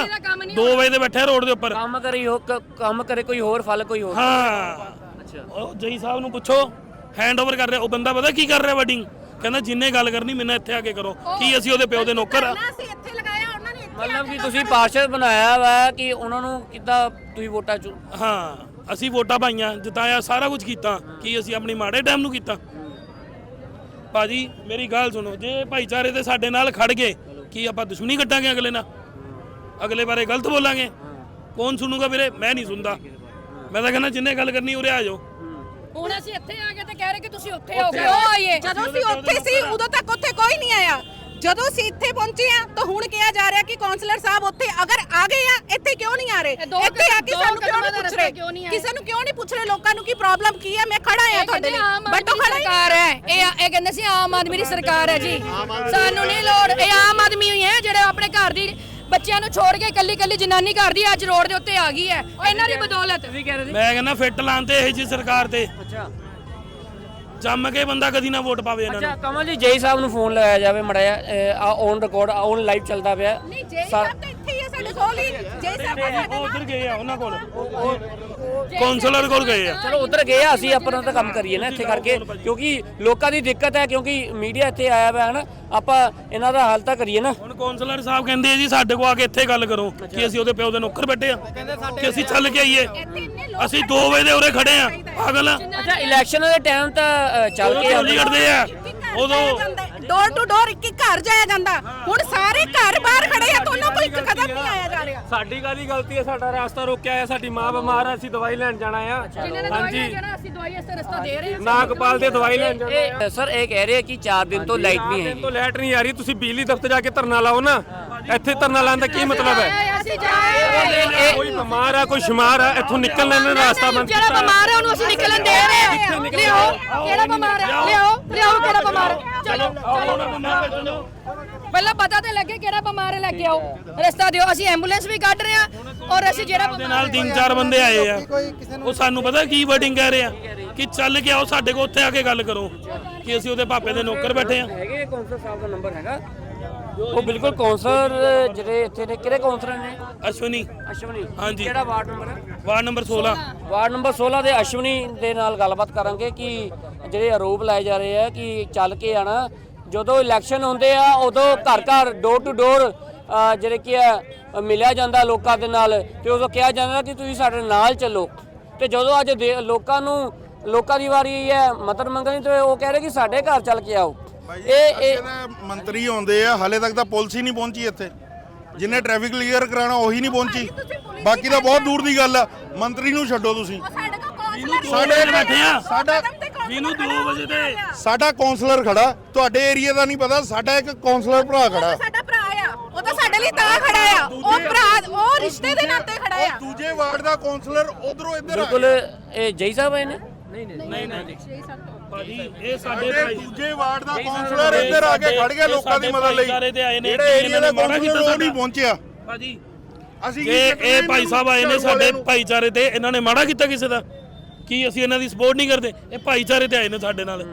2 ਵਜੇ ਦੇ ਬੈਠੇ ਰੋਡ ਦੇ ਉੱਪਰ। ਕੰਮ ਕਰੀ ਹੋ ਕ- ਕੰਮ ਕਰੇ ਕੋਈ ਹੋਰ ਫਲ ਕੋਈ ਹੋਰ। ਹਾਂ। ਉਹ ਜਈ ਸਾਹਿਬ ਨੂੰ ਪੁੱਛੋ ਹੈਂਡਓਵਰ ਕਰ ਰਿਹਾ ਉਹ ਬੰਦਾ ਪਤਾ ਕੀ ਕਰ ਰਿਹਾ ਵੈਡਿੰਗ ਕਹਿੰਦਾ ਜਿੰਨੇ ਗੱਲ ਕਰਨੀ ਮੈਨੂੰ ਇੱਥੇ ਆ ਕੇ ਕਰੋ। ਕੀ ਅਸੀਂ ਉਹਦੇ ਪਿਓ ਦੇ ਨੌਕਰ ਆ? ਅਸੀਂ ਇੱਥੇ ਲਗਾਇਆ ਉਹਨਾਂ ਨੇ ਇੱਥੇ ਮਤਲਬ ਕਿ ਤੁਸੀਂ ਪਾਰਸ਼ਦ ਬਣਾਇਆ ਵਾ ਕਿ ਉਹਨਾਂ ਨੂੰ ਕਿੱਦਾਂ ਤੁਸੀਂ ਵੋਟਾਂ ਚੁ ਹਾਂ ਅਸੀਂ ਵੋਟਾਂ ਪਾਈਆਂ ਜਿਤਾਇਆ ਸਾਰਾ ਕੁਝ ਕੀਤਾ। ਕੀ ਅਸੀਂ ਆਪਣੀ ਮਾੜੇ ਟਾਈਮ ਨੂੰ ਕੀਤਾ? ਭਾਜੀ ਮੇਰੀ ਗੱਲ ਸੁਣੋ ਜੇ ਭਾਈਚਾਰੇ ਤੇ ਸਾਡੇ ਨਾਲ ਖੜ ਗਏ ਕੀ ਆਪਾਂ ਦੁਸ਼ਮਣੀ ਕੱਟਾਂਗੇ ਅਗਲੇ ਨਾਲ? ਅਗਲੇ ਬਾਰੇ ਗਲਤ ਬੋਲਾਂਗੇ? ਕੌਣ ਸੁਣੂਗਾ ਵੀਰੇ? ਮੈਂ ਨਹੀਂ ਸੁਣਦਾ। ਮੈਂ ਤਾਂ ਕਹਿੰਦਾ ਜਿੰਨੇ ਗੱਲ ਕਰਨੀ ਉਰੇ ਆ ਜਾਓ। ਹੁਣ ਅਸੀਂ ਇੱਥੇ ਆ ਗਏ ਤੇ ਕਹਿ ਰਹੇ ਕਿ ਤੁਸੀਂ ਉੱਥੇ ਹੋ ਗਏ ਉਹ ਆਈਏ। ਜਦੋਂ ਅਸੀਂ ਉੱਥੇ ਸੀ ਉਦੋਂ ਤੱਕ ਉੱਥੇ ਕੋਈ ਨਹੀਂ ਆਇਆ। ਜਦੋਂ ਅਸੀਂ ਇੱਥੇ ਪਹੁੰਚੇ ਆ ਤਾਂ ਹੁਣ ਕਿਹਾ ਜਾ ਰਿਹਾ ਕਿ ਕਾਉਂਸਲਰ ਸਾਹਿਬ ਉੱਥੇ ਅਗਰ ਆ ਗਏ ਆ ਇੱਥੇ ਕਿਉਂ ਨਹੀਂ ਆ ਰਹੇ? ਇੱਥੇ ਆ ਕੇ ਸਾਨੂੰ ਕਿਉਂ ਨਹੀਂ ਪੁੱਛ ਰਹੇ? ਕਿਉਂ ਨਹੀਂ ਆਏ? ਕਿਸੇ ਨੂੰ ਕਿਉਂ ਨਹੀਂ ਪੁੱਛ ਰਹੇ ਲੋਕਾਂ ਨੂੰ ਕੀ ਪ੍ਰੋਬਲਮ ਕੀ ਹੈ? ਮੈਂ ਖੜਾ ਆ ਤੁਹਾਡੇ ਲਈ। ਬਟ ਉਹ ਖੜਾ। ਸਰਕਾਰ ਹੈ। ਇਹ ਇਹ ਕਹਿੰਦੇ ਸੀ ਆਮ ਆਦਮੀ ਦੀ ਸਰਕਾਰ ਹੈ ਜੀ। ਸਾਨੂੰ ਨਹੀਂ ਲੋੜ। ਇਹ ਆਮ ਆਦਮੀ ਹੀ ਹੈ ਜਿਹੜੇ ਆਪਣੇ ਘਰ ਦੀ ਬੱਚਿਆਂ ਨੂੰ ਛੋੜ ਕੇ ਕੱਲੀ ਕੱਲੀ ਜਨਾਨੀ ਘਰ ਦੀ ਅੱਜ ਰੋਡ ਦੇ ਉੱਤੇ ਆ ਗਈ ਹੈ। ਇਹਨਾਂ ਦੀ ਬਦੌਲਤ। ਮੈਂ ਕਹਿੰਦਾ ਫਿੱਟ ਤੇ ਇਹ ਜੀ ਸਰਕਾਰ ਤੇ। ਅੱਛਾ। ਜੰਮ ਕੇ ਬੰਦਾ ਕਦੀ ਨਾ ਵੋਟ ਪਾਵੇ ਇਹਨਾਂ ਅੱਛਾ ਨੂੰ। ਕਮਲ ਜੀ ਜੈ ਸਾਹਿਬ ਨੂੰ ਫੋਨ ਲਗਾਇਆ ਜਾਵੇ ਮੜਿਆ ਆ ਔਨ ਰਿਕਾਰਡ ਔਨ ਲਾਈਵ ਚੱਲਦਾ ਪਿਆ। ਨਹੀਂ ਜੈ ਸਾਹਿਬ ਤਾਂ ਇੱਥੇ ਹੀ ਹੈ ਸਾਡੇ ਕੋਲ ਹੀ। ਜੈ ਸਾਹਿਬ ਤਾਂ ਸਾਡੇ ਉਹ ਉਧਰ ਗਏ ਆ ਉਹਨਾਂ ਕੋਲ। ਕਾਉਂਸਲਰ ਕੋਲ ਗਏ ਆ। ਚਲੋ ਉਧਰ ਗਏ ਆ ਅਸੀਂ ਆਪਣਾ ਤਾਂ ਕੰਮ ਕਰੀਏ ਨਾ ਇੱਥੇ ਕਰਕੇ ਕਿਉਂਕਿ ਲੋਕਾਂ ਦੀ ਦਿੱਕਤ ਹੈ ਕਿਉਂਕਿ ਮੀਡੀਆ ਇੱਥੇ ਆਇਆ ਹੋਇਆ ਹੈ ਨਾ ਆਪਾਂ ਇਹਨਾਂ ਦਾ ਹੱਲ ਤਾਂ ਕਰੀਏ ਨਾ। ਹੁਣ ਕਾਉਂਸਲਰ ਸਾਹਿਬ ਕਹਿੰਦੇ ਆ ਜੀ ਸਾਡੇ ਕੋਲ ਆ ਕੇ ਇੱਥੇ ਗੱਲ ਕਰੋ ਕਿ ਅਸੀਂ ਉਹਦੇ ਪਿਓ ਦੇ ਨੌਕਰ ਬੈਠੇ ਆ ਕਿ ਅਸੀਂ ਚੱਲ ਕੇ ਆਈਏ। ਅਸੀਂ 2 ਵਜੇ ਦੇ ਉਰੇ ਖੜੇ ਆ ਪਾਗਲ ਅੱਛਾ ਇਲੈਕਸ਼ਨ ਦੇ ਟਾਈਮ ਤਾਂ ਚੱਲ ਕੇ ਚੱਲੀ ਆ। ਉਦੋਂ ਡੋਰ ਟੂ ਡੋਰ ਇੱਕ ਇੱਕ ਘਰ ਜਾਇਆ ਜਾਂਦਾ। ਹੁਣ ਸਾਰੇ ਘਰ ਬਾਹਰ ਖੜੇ ਆ ਤੁਹਾਨੂੰ ਕੋਈ ਇੱਕ ਕਦਮ ਨਹੀਂ ਆਇਆ ਜਾ ਰਿਹਾ। ਸਾਡੀ ਕਾਹਦੀ ਗਲਤੀ ਹੈ ਸਾਡਾ ਰਾਸਤਾ ਰੋਕਿਆ ਹੈ ਸਾਡੀ ਮਾਂ ਬਿਮਾਰ ਹੈ ਅਸੀਂ ਦਵਾਈ ਲੈਣ ਜਾਣਾ ਆ। ਜਿਨ੍ਹਾਂ ਨੇ ਦਵਾਈ ਲੈਣ ਜਾਣਾ ਅਸੀਂ ਦਵਾਈ ਇਸ ਰਸਤਾ ਦੇ ਰਹੇ ਹਾਂ। ਨਾਗਪਾਲ ਦੇ ਦਵਾਈ ਲੈਣ ਜਾਣਾ ਇਹ ਸਰ ਇਹ ਕਹਿ ਰਹੇ ਕਿ 4 ਦਿਨ ਤੋਂ ਲਾਈਟ ਨਹੀਂ ਦਿਨ ਹੈ ਤੋਂ ਲਾਈਟ ਨਹੀਂ ਆ ਰਹੀ ਤੁਸੀਂ ਬਿਜਲੀ ਦਫ਼ਤਰ ਜਾ ਕੇ ਧਰਨਾ ਲਾਓ ਨਾ। ਇੱਥੇ ਧਰਨਾ ਲਾਉਣ ਦਾ ਕੀ ਮਤਲਬ ਹੈ? ਅਸੀਂ ਜਾਏ ਕੋਈ ਬਿਮਾਰ ਆ ਕੋਈ ਸ਼ਮਾਰ ਆ ਇੱਥੋਂ ਨਿਕਲਣ ਦਾ ਰਾਸਤਾ ਬੰਦ ਜਿਹੜਾ ਬਿਮਾਰ ਹੈ ਉਹਨੂੰ ਅਸੀਂ ਨਿਕਲਣ ਦੇ ਰਹੇ ਹਾਂ। ਲਿਆਓ ਕਿਹੜਾ ਬਿਮਾਰ ਹੈ ਲਿਆਓ। ਲਿਆਓ ਕਿਹੜਾ ਬਿਮਾਰ ਹੈ ਚਲੋ ਚਲੋ। ਪਹਿਲਾਂ ਪਤਾ ਤੇ ਲੱਗੇ ਕਿਹੜਾ ਬਿਮਾਰ ਹੈ ਲੈ ਕੇ ਆਓ। ਰਸਤਾ ਦਿਓ ਅਸੀਂ ਐਂਬੂਲੈਂਸ ਵੀ ਕੱਢ ਰਹੇ ਹਾਂ ਔਰ ਅਸੀਂ ਜਿਹੜਾ ਦੇ ਨਾਲ ਤਿੰਨ ਚਾਰ ਬੰਦੇ ਆਏ ਆ। ਉਹ ਸਾਨੂੰ ਪਤਾ ਕੀ ਵਰਡਿੰਗ ਕਹਿ ਰਹੇ ਆ? ਕਿ ਚੱਲ ਕੇ ਆਓ ਸਾਡੇ ਕੋਲ ਉੱਥੇ ਆ ਕੇ ਗੱਲ ਕਰੋ। ਕਿ ਅਸੀਂ ਉਹਦੇ ਪਾਪੇ ਦੇ ਨੌਕਰ ਬੈਠੇ ਆ। ਹੈਗੇ ਕੌਂਸਲਰ ਸਾਹਿਬ ਦਾ ਨੰਬਰ ਹੈਗਾ। ਉਹ ਬਿਲਕੁਲ ਕੌਂਸਲਰ ਜਿਹੜੇ ਇੱਥੇ ਨੇ ਕਿਹੜੇ ਕੌਂਸਲਰ ਨੇ? ਅਸ਼ਵਨੀ। ਅਸ਼ਵਨੀ। ਹਾਂਜੀ। ਕਿਹੜਾ ਵਾਰਡ ਨੰਬਰ ਹੈ? ਵਾਰਡ ਨੰਬਰ 16 ਵਾਰਡ ਨੰਬਰ 16 ਦੇ ਅਸ਼ਵਨੀ ਦੇ ਨਾਲ ਗੱਲਬਾਤ ਕਰਾਂਗੇ ਕਿ ਜਿਹੜੇ ਆਰੋਪ ਲਾਏ ਜਾ ਰਹੇ ਆ ਕਿ ਚੱਲ ਕੇ ਆਣਾ। ਜਦੋਂ ਇਲੈਕਸ਼ਨ ਹੁੰਦੇ ਆ ਉਦੋਂ ਘਰ ਘਰ ਡੋਰ ਟੂ ਡੋਰ ਜਿਹੜੇ ਕੀ ਆ ਮਿਲਿਆ ਜਾਂਦਾ ਲੋਕਾਂ ਦੇ ਨਾਲ। ਤੇ ਉਦੋਂ ਕਿਹਾ ਜਾਂਦਾ ਕਿ ਤੁਸੀਂ ਸਾਡੇ ਨਾਲ ਚੱਲੋ। ਤੇ ਜਦੋਂ ਅੱਜ ਦੇ- ਲੋਕਾਂ ਨੂੰ ਲੋਕਾਂ ਦੀ ਵਾਰੀ ਹੈ ਮਦਦ ਮੰਗਣੀ ਤੇ ਉਹ ਕਹਿ ਰਹੇ ਕਿ ਸਾਡੇ ਘਰ ਚੱਲ ਕੇ ਆਓ। ਇਹ ਇਹ ਮੰਤਰੀ ਆਉਂਦੇ ਆ ਹਲੇ ਤੱਕ ਤਾਂ ਪੁਲਿਸ ਹੀ ਨਹੀਂ ਪਹੁੰਚੀ ਇੱਥੇ। ਜਿੰਨੇ ਟ੍ਰੈਫਿਕ ਕਲੀਅਰ ਕਰਾਉਣਾ ਉਹੀ ਨਹੀਂ ਪਹੁੰਚੀ। ਬਾਕੀ ਤਾਂ ਬਹੁਤ ਦੂਰ ਦੀ ਗੱਲ ਆ। ਮੰਤਰੀ ਨੂੰ ਛੱਡੋ ਤੁਸੀਂ। ਸਾਡੇ ਬੈਠੇ ਆ। ਸਾਡਾ ਜਿਹਨੂੰ 2 ਵਜੇ ਤੇ ਸਾਡਾ ਕਾਉਂਸਲਰ ਖੜਾ। ਤੁਹਾਡੇ ਏਰੀਆ ਦਾ ਨਹੀਂ ਪਤਾ ਸਾਡਾ ਇੱਕ ਕਾਉਂਸਲਰ ਭਰਾ ਖੜਾ। ਸਾਡਾ ਭਰਾ ਆ। ਉਹ ਤਾਂ ਸਾਡੇ ਲਈ ਤਾਂ ਖੜਾ ਆ। ਉਹ ਭਰਾ ਉਹ ਰਿਸ਼ਤੇ ਦੇ ਨਾਤੇ ਖੜਾ ਆ। ਉਹ ਦੂਜੇ ਵਾਰਡ ਦਾ ਕਾਉਂਸਲਰ ਉਧਰੋਂ ਇੱਧਰ ਆ ਬਿਲਕੁਲ ਇਹ ਜੈ ਸਾਹਿਬ ਆਏ ਨੇ? ਭਾਜੀ ਇਹ ਸਾਡੇ ਸਾਡੇ ਭਾਈ ਦੂਜੇ ਵਾਰਡ ਦਾ ਕਾਉਂਸਲਰ ਇੱਧਰ ਆ ਕੇ ਖੜ ਗਿਆ ਲੋਕਾਂ ਦੀ ਮਦਦ ਲਈ। ਜਿਹੜੇ ਏਰੀਆ ਦਾ ਕਾਉਂਸਲਰ ਉਹ। ਨਹੀਂ ਪਹੁੰਚਿਆ। ਭਾਜੀ। ਅਸੀਂ ਕੀ ਇਹ ਭਾਈ ਸਾਹਿਬ ਆਏ ਨੇ ਸਾਡੇ? ਭਾਈਚਾਰੇ ਤੇ ਇਹਨਾਂ ਨੇ ਮਾੜਾ ਕੀਤਾ ਕਿਸੇ ਦਾ? ਕੀ ਅਸੀਂ ਇਹਨਾਂ ਦੀ ਸਪੋਰਟ ਨਹੀਂ ਕਰਦੇ? ਇਹ ਭਾਈਚਾਰੇ ਤੇ ਆਏ ਨੇ ਸਾਡੇ ਨਾਲ।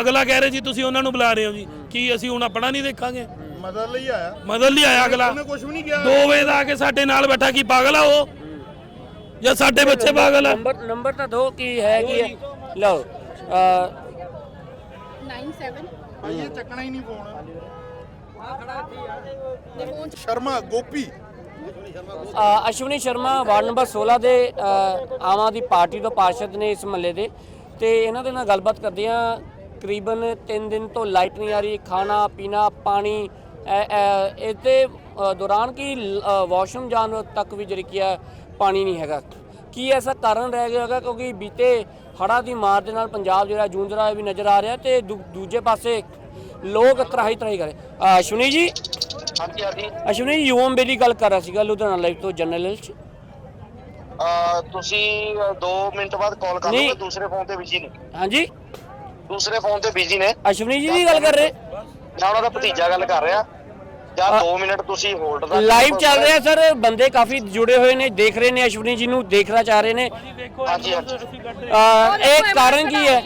ਅਗਲਾ ਕਹਿ ਰਿਹਾ ਜੀ ਤੁਸੀਂ ਉਹਨਾਂ ਨੂੰ ਬੁਲਾ ਰਹੇ ਹੋ ਜੀ। ਕੀ ਅਸੀਂ ਹੁਣ ਆਪਣਾ ਨਹੀਂ ਦੇਖਾਂਗੇ? ਮਦਦ ਲਈ ਆਇਆ। ਮਦਦ ਲਈ ਆਇਆ ਅਗਲਾ। ਉਹਨੇ ਕੁਝ ਵੀ ਨਹੀਂ ਕਿਹਾ। 2 ਵਜੇ ਦਾ ਆ ਕੇ ਸਾਡੇ ਨਾਲ ਬੈਠਾ ਕੀ ਪਾਗਲ ਆ ਉਹ? ਜਾਂ ਸਾਡੇ ਬੱਚੇ ਪਾਗਲ ਆ? ਨੰਬਰ ਨੰਬਰ ਤਾਂ ਦੋ ਕੀ ਹੈ ਕਿ ਲਓ। ਅ, 97 ਭਾਈ ਇਹ ਚੱਕਣਾ ਹੀ ਨਹੀਂ ਫੋਨ ਸ਼ਰਮਾ ਗੋਪੀ। ਅ, ਅਸ਼ਵਨੀ ਸ਼ਰਮਾ ਵਾਰਡ ਨੰਬਰ 16 ਦੇ ਅ, ਆਮ ਆਦਮੀ ਪਾਰਟੀ ਤੋਂ ਪਾਰਸ਼ਦ ਨੇ ਇਸ ਮਹੱਲੇ ਦੇ। ਤੇ ਇਹਨਾਂ ਦੇ ਨਾਲ ਗੱਲਬਾਤ ਕਰਦੇ ਆ ਕਰੀਬਨ 3 ਦਿਨ ਤੋਂ ਲਾਈਟ ਨਹੀਂ ਆ ਰਹੀ। ਖਾਣਾ ਪੀਣਾ ਪਾਣੀ ਇਹਦੇ ਦੌਰਾਨ ਕੀ ਵਾਸ਼ਰੂਮ ਜਾਣ ਤੱਕ ਵੀ ਜਿਹੜੀ ਕੀ ਹੈ ਪਾਣੀ ਨਹੀਂ ਹੈਗਾ। ਕੀ ਐਸਾ ਕਾਰਨ ਰਹਿ ਗਿਆ ਹੈਗਾ? ਕਿਉਂਕਿ ਬੀਤੇ ਹੜ੍ਹਾਂ ਦੀ ਮਾਰ ਦੇ ਨਾਲ ਪੰਜਾਬ ਜਿਹੜਾ ਜੂਝ ਰਿਹਾ ਵੀ ਨਜ਼ਰ ਆ ਰਿਹਾ ਤੇ ਦੂ- ਦੂਜੇ ਪਾਸੇ ਲੋਕ ਤਰਾਹੀ ਤਰਾਹੀ ਕਰੇ ਅਸ਼ਵਨੀ ਜੀ? ਹਾਂਜੀ ਹਾਂਜੀ। ਅਸ਼ਵਨੀ ਯੂਐਮ ਬੇਲੀ ਗੱਲ ਕਰ ਰਿਹਾ ਸੀਗਾ ਲੁਧਿਆਣਾ ਲਾਈਵ ਤੋਂ ਜਰਨਲਿਸਟ ਅਹ ਤੁਸੀਂ 2 ਮਿੰਟ ਬਾਅਦ ਕਾਲ ਕਰ ਨਹੀਂ। ਲਓਗੇ ਦੂਸਰੇ ਫੋਨ ਤੇ ਬਿਜ਼ੀ ਨੇ। ਹਾਂਜੀ? ਦੂਸਰੇ ਫੋਨ ਤੇ ਬਿਜ਼ੀ ਨੇ। ਅਸ਼ਵਨੀ ਜੀ ਦੀ ਗੱਲ ਕਰ ਰਹੇ। ਮੈਂ ਉਹਨਾਂ ਦਾ ਭਤੀਜਾ ਗੱਲ ਕਰ ਰਿਹਾ। ਜਾਂ 2 ਮਿੰਟ ਤੁਸੀਂ ਹੋਲਡ ਦਾ ਲਾਈਵ ਚੱਲ ਰਿਹਾ ਸਰ ਬੰਦੇ ਕਾਫੀ ਜੁੜੇ ਹੋਏ ਨੇ ਦੇਖ ਰਹੇ ਨੇ ਅਸ਼ਵਨੀ ਜੀ ਨੂੰ ਦੇਖਣਾ ਚਾਹ ਰਹੇ ਨੇ। ਹਾਂਜੀ ਹਾਂਜੀ। ਅਹ, ਇਹ ਕਾਰਨ ਕੀ ਹੈ?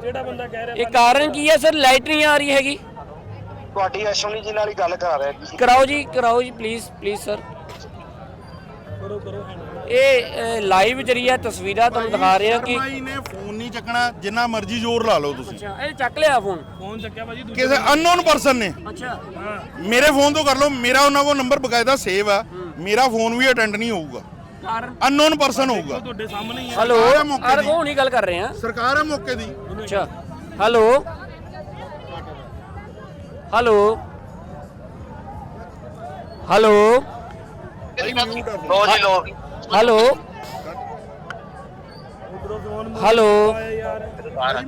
ਜਿਹੜਾ ਬੰਦਾ ਕਹਿ ਰਿਹਾ ਇਹ ਕਾਰਨ ਕੀ ਹੈ ਸਰ ਲਾਈਟ ਨਹੀਂ ਆ ਰਹੀ ਹੈਗੀ। ਤੁਹਾਡੀ ਅਸ਼ਵਨੀ ਜੀ ਨਾਲ ਹੀ ਗੱਲ ਕਰਾ ਰਿਹਾ ਜੀ ਕਰਾਓ ਜੀ ਕਰਾਓ ਜੀ ਪਲੀਜ਼ ਪਲੀਜ਼ ਸਰ ਇਹ ਲਾਈਵ ਜਰੀਆ ਤਸਵੀਰਾਂ ਤੁਹਾਨੂੰ ਦਿਖਾ ਰਹੇ ਹਾਂ ਕਿ ਜੀ ਨੇ ਫੋਨ ਨਹੀਂ ਚੱਕਣਾ ਜਿੰਨਾ ਮਰਜ਼ੀ ਜ਼ੋਰ ਲਾ ਲਓ ਤੁਸੀਂ। ਅੱਛਾ ਇਹ ਚੱਕ ਲਿਆ ਫੋਨ ਫੋਨ ਚੱਕਿਆ ਭਾਜੀ ਦੂਜੇ ਕਿਸੇ ਅਨਨੋਨ ਪਰਸਨ ਨੇ। ਅੱਛਾ। ਮੇਰੇ ਫੋਨ ਤੋਂ ਕਰ ਲਓ ਮੇਰਾ ਉਹਨਾਂ ਕੋਲ ਨੰਬਰ ਬਕਾਇਦਾ ਸੇਵ ਆ। ਮੇਰਾ ਫੋਨ ਵੀ ਅਟੈਂਡ ਨਹੀਂ ਹੋਊਗਾ। ਅਨਨੋਨ ਪਰਸਨ ਹੋਊਗਾ। ਤੁਹਾਡੇ ਸਾਹਮਣੇ ਹੀ ਆ। ਹੈਲੋ ਸਰਕਾਰ ਹੈ ਮੌਕੇ ਅਰ ਦੀ। ਉਹ ਨਹੀਂ ਗੱਲ ਕਰ ਰਹੇ ਹਾਂ ਸਰਕਾਰ ਹੈ ਮੌਕੇ ਦੀ। ਅੱਛਾ। ਹੈਲੋ ਹੈਲੋ ਹੈਲੋ ਲੋ ਜੀ ਲੋ hello hello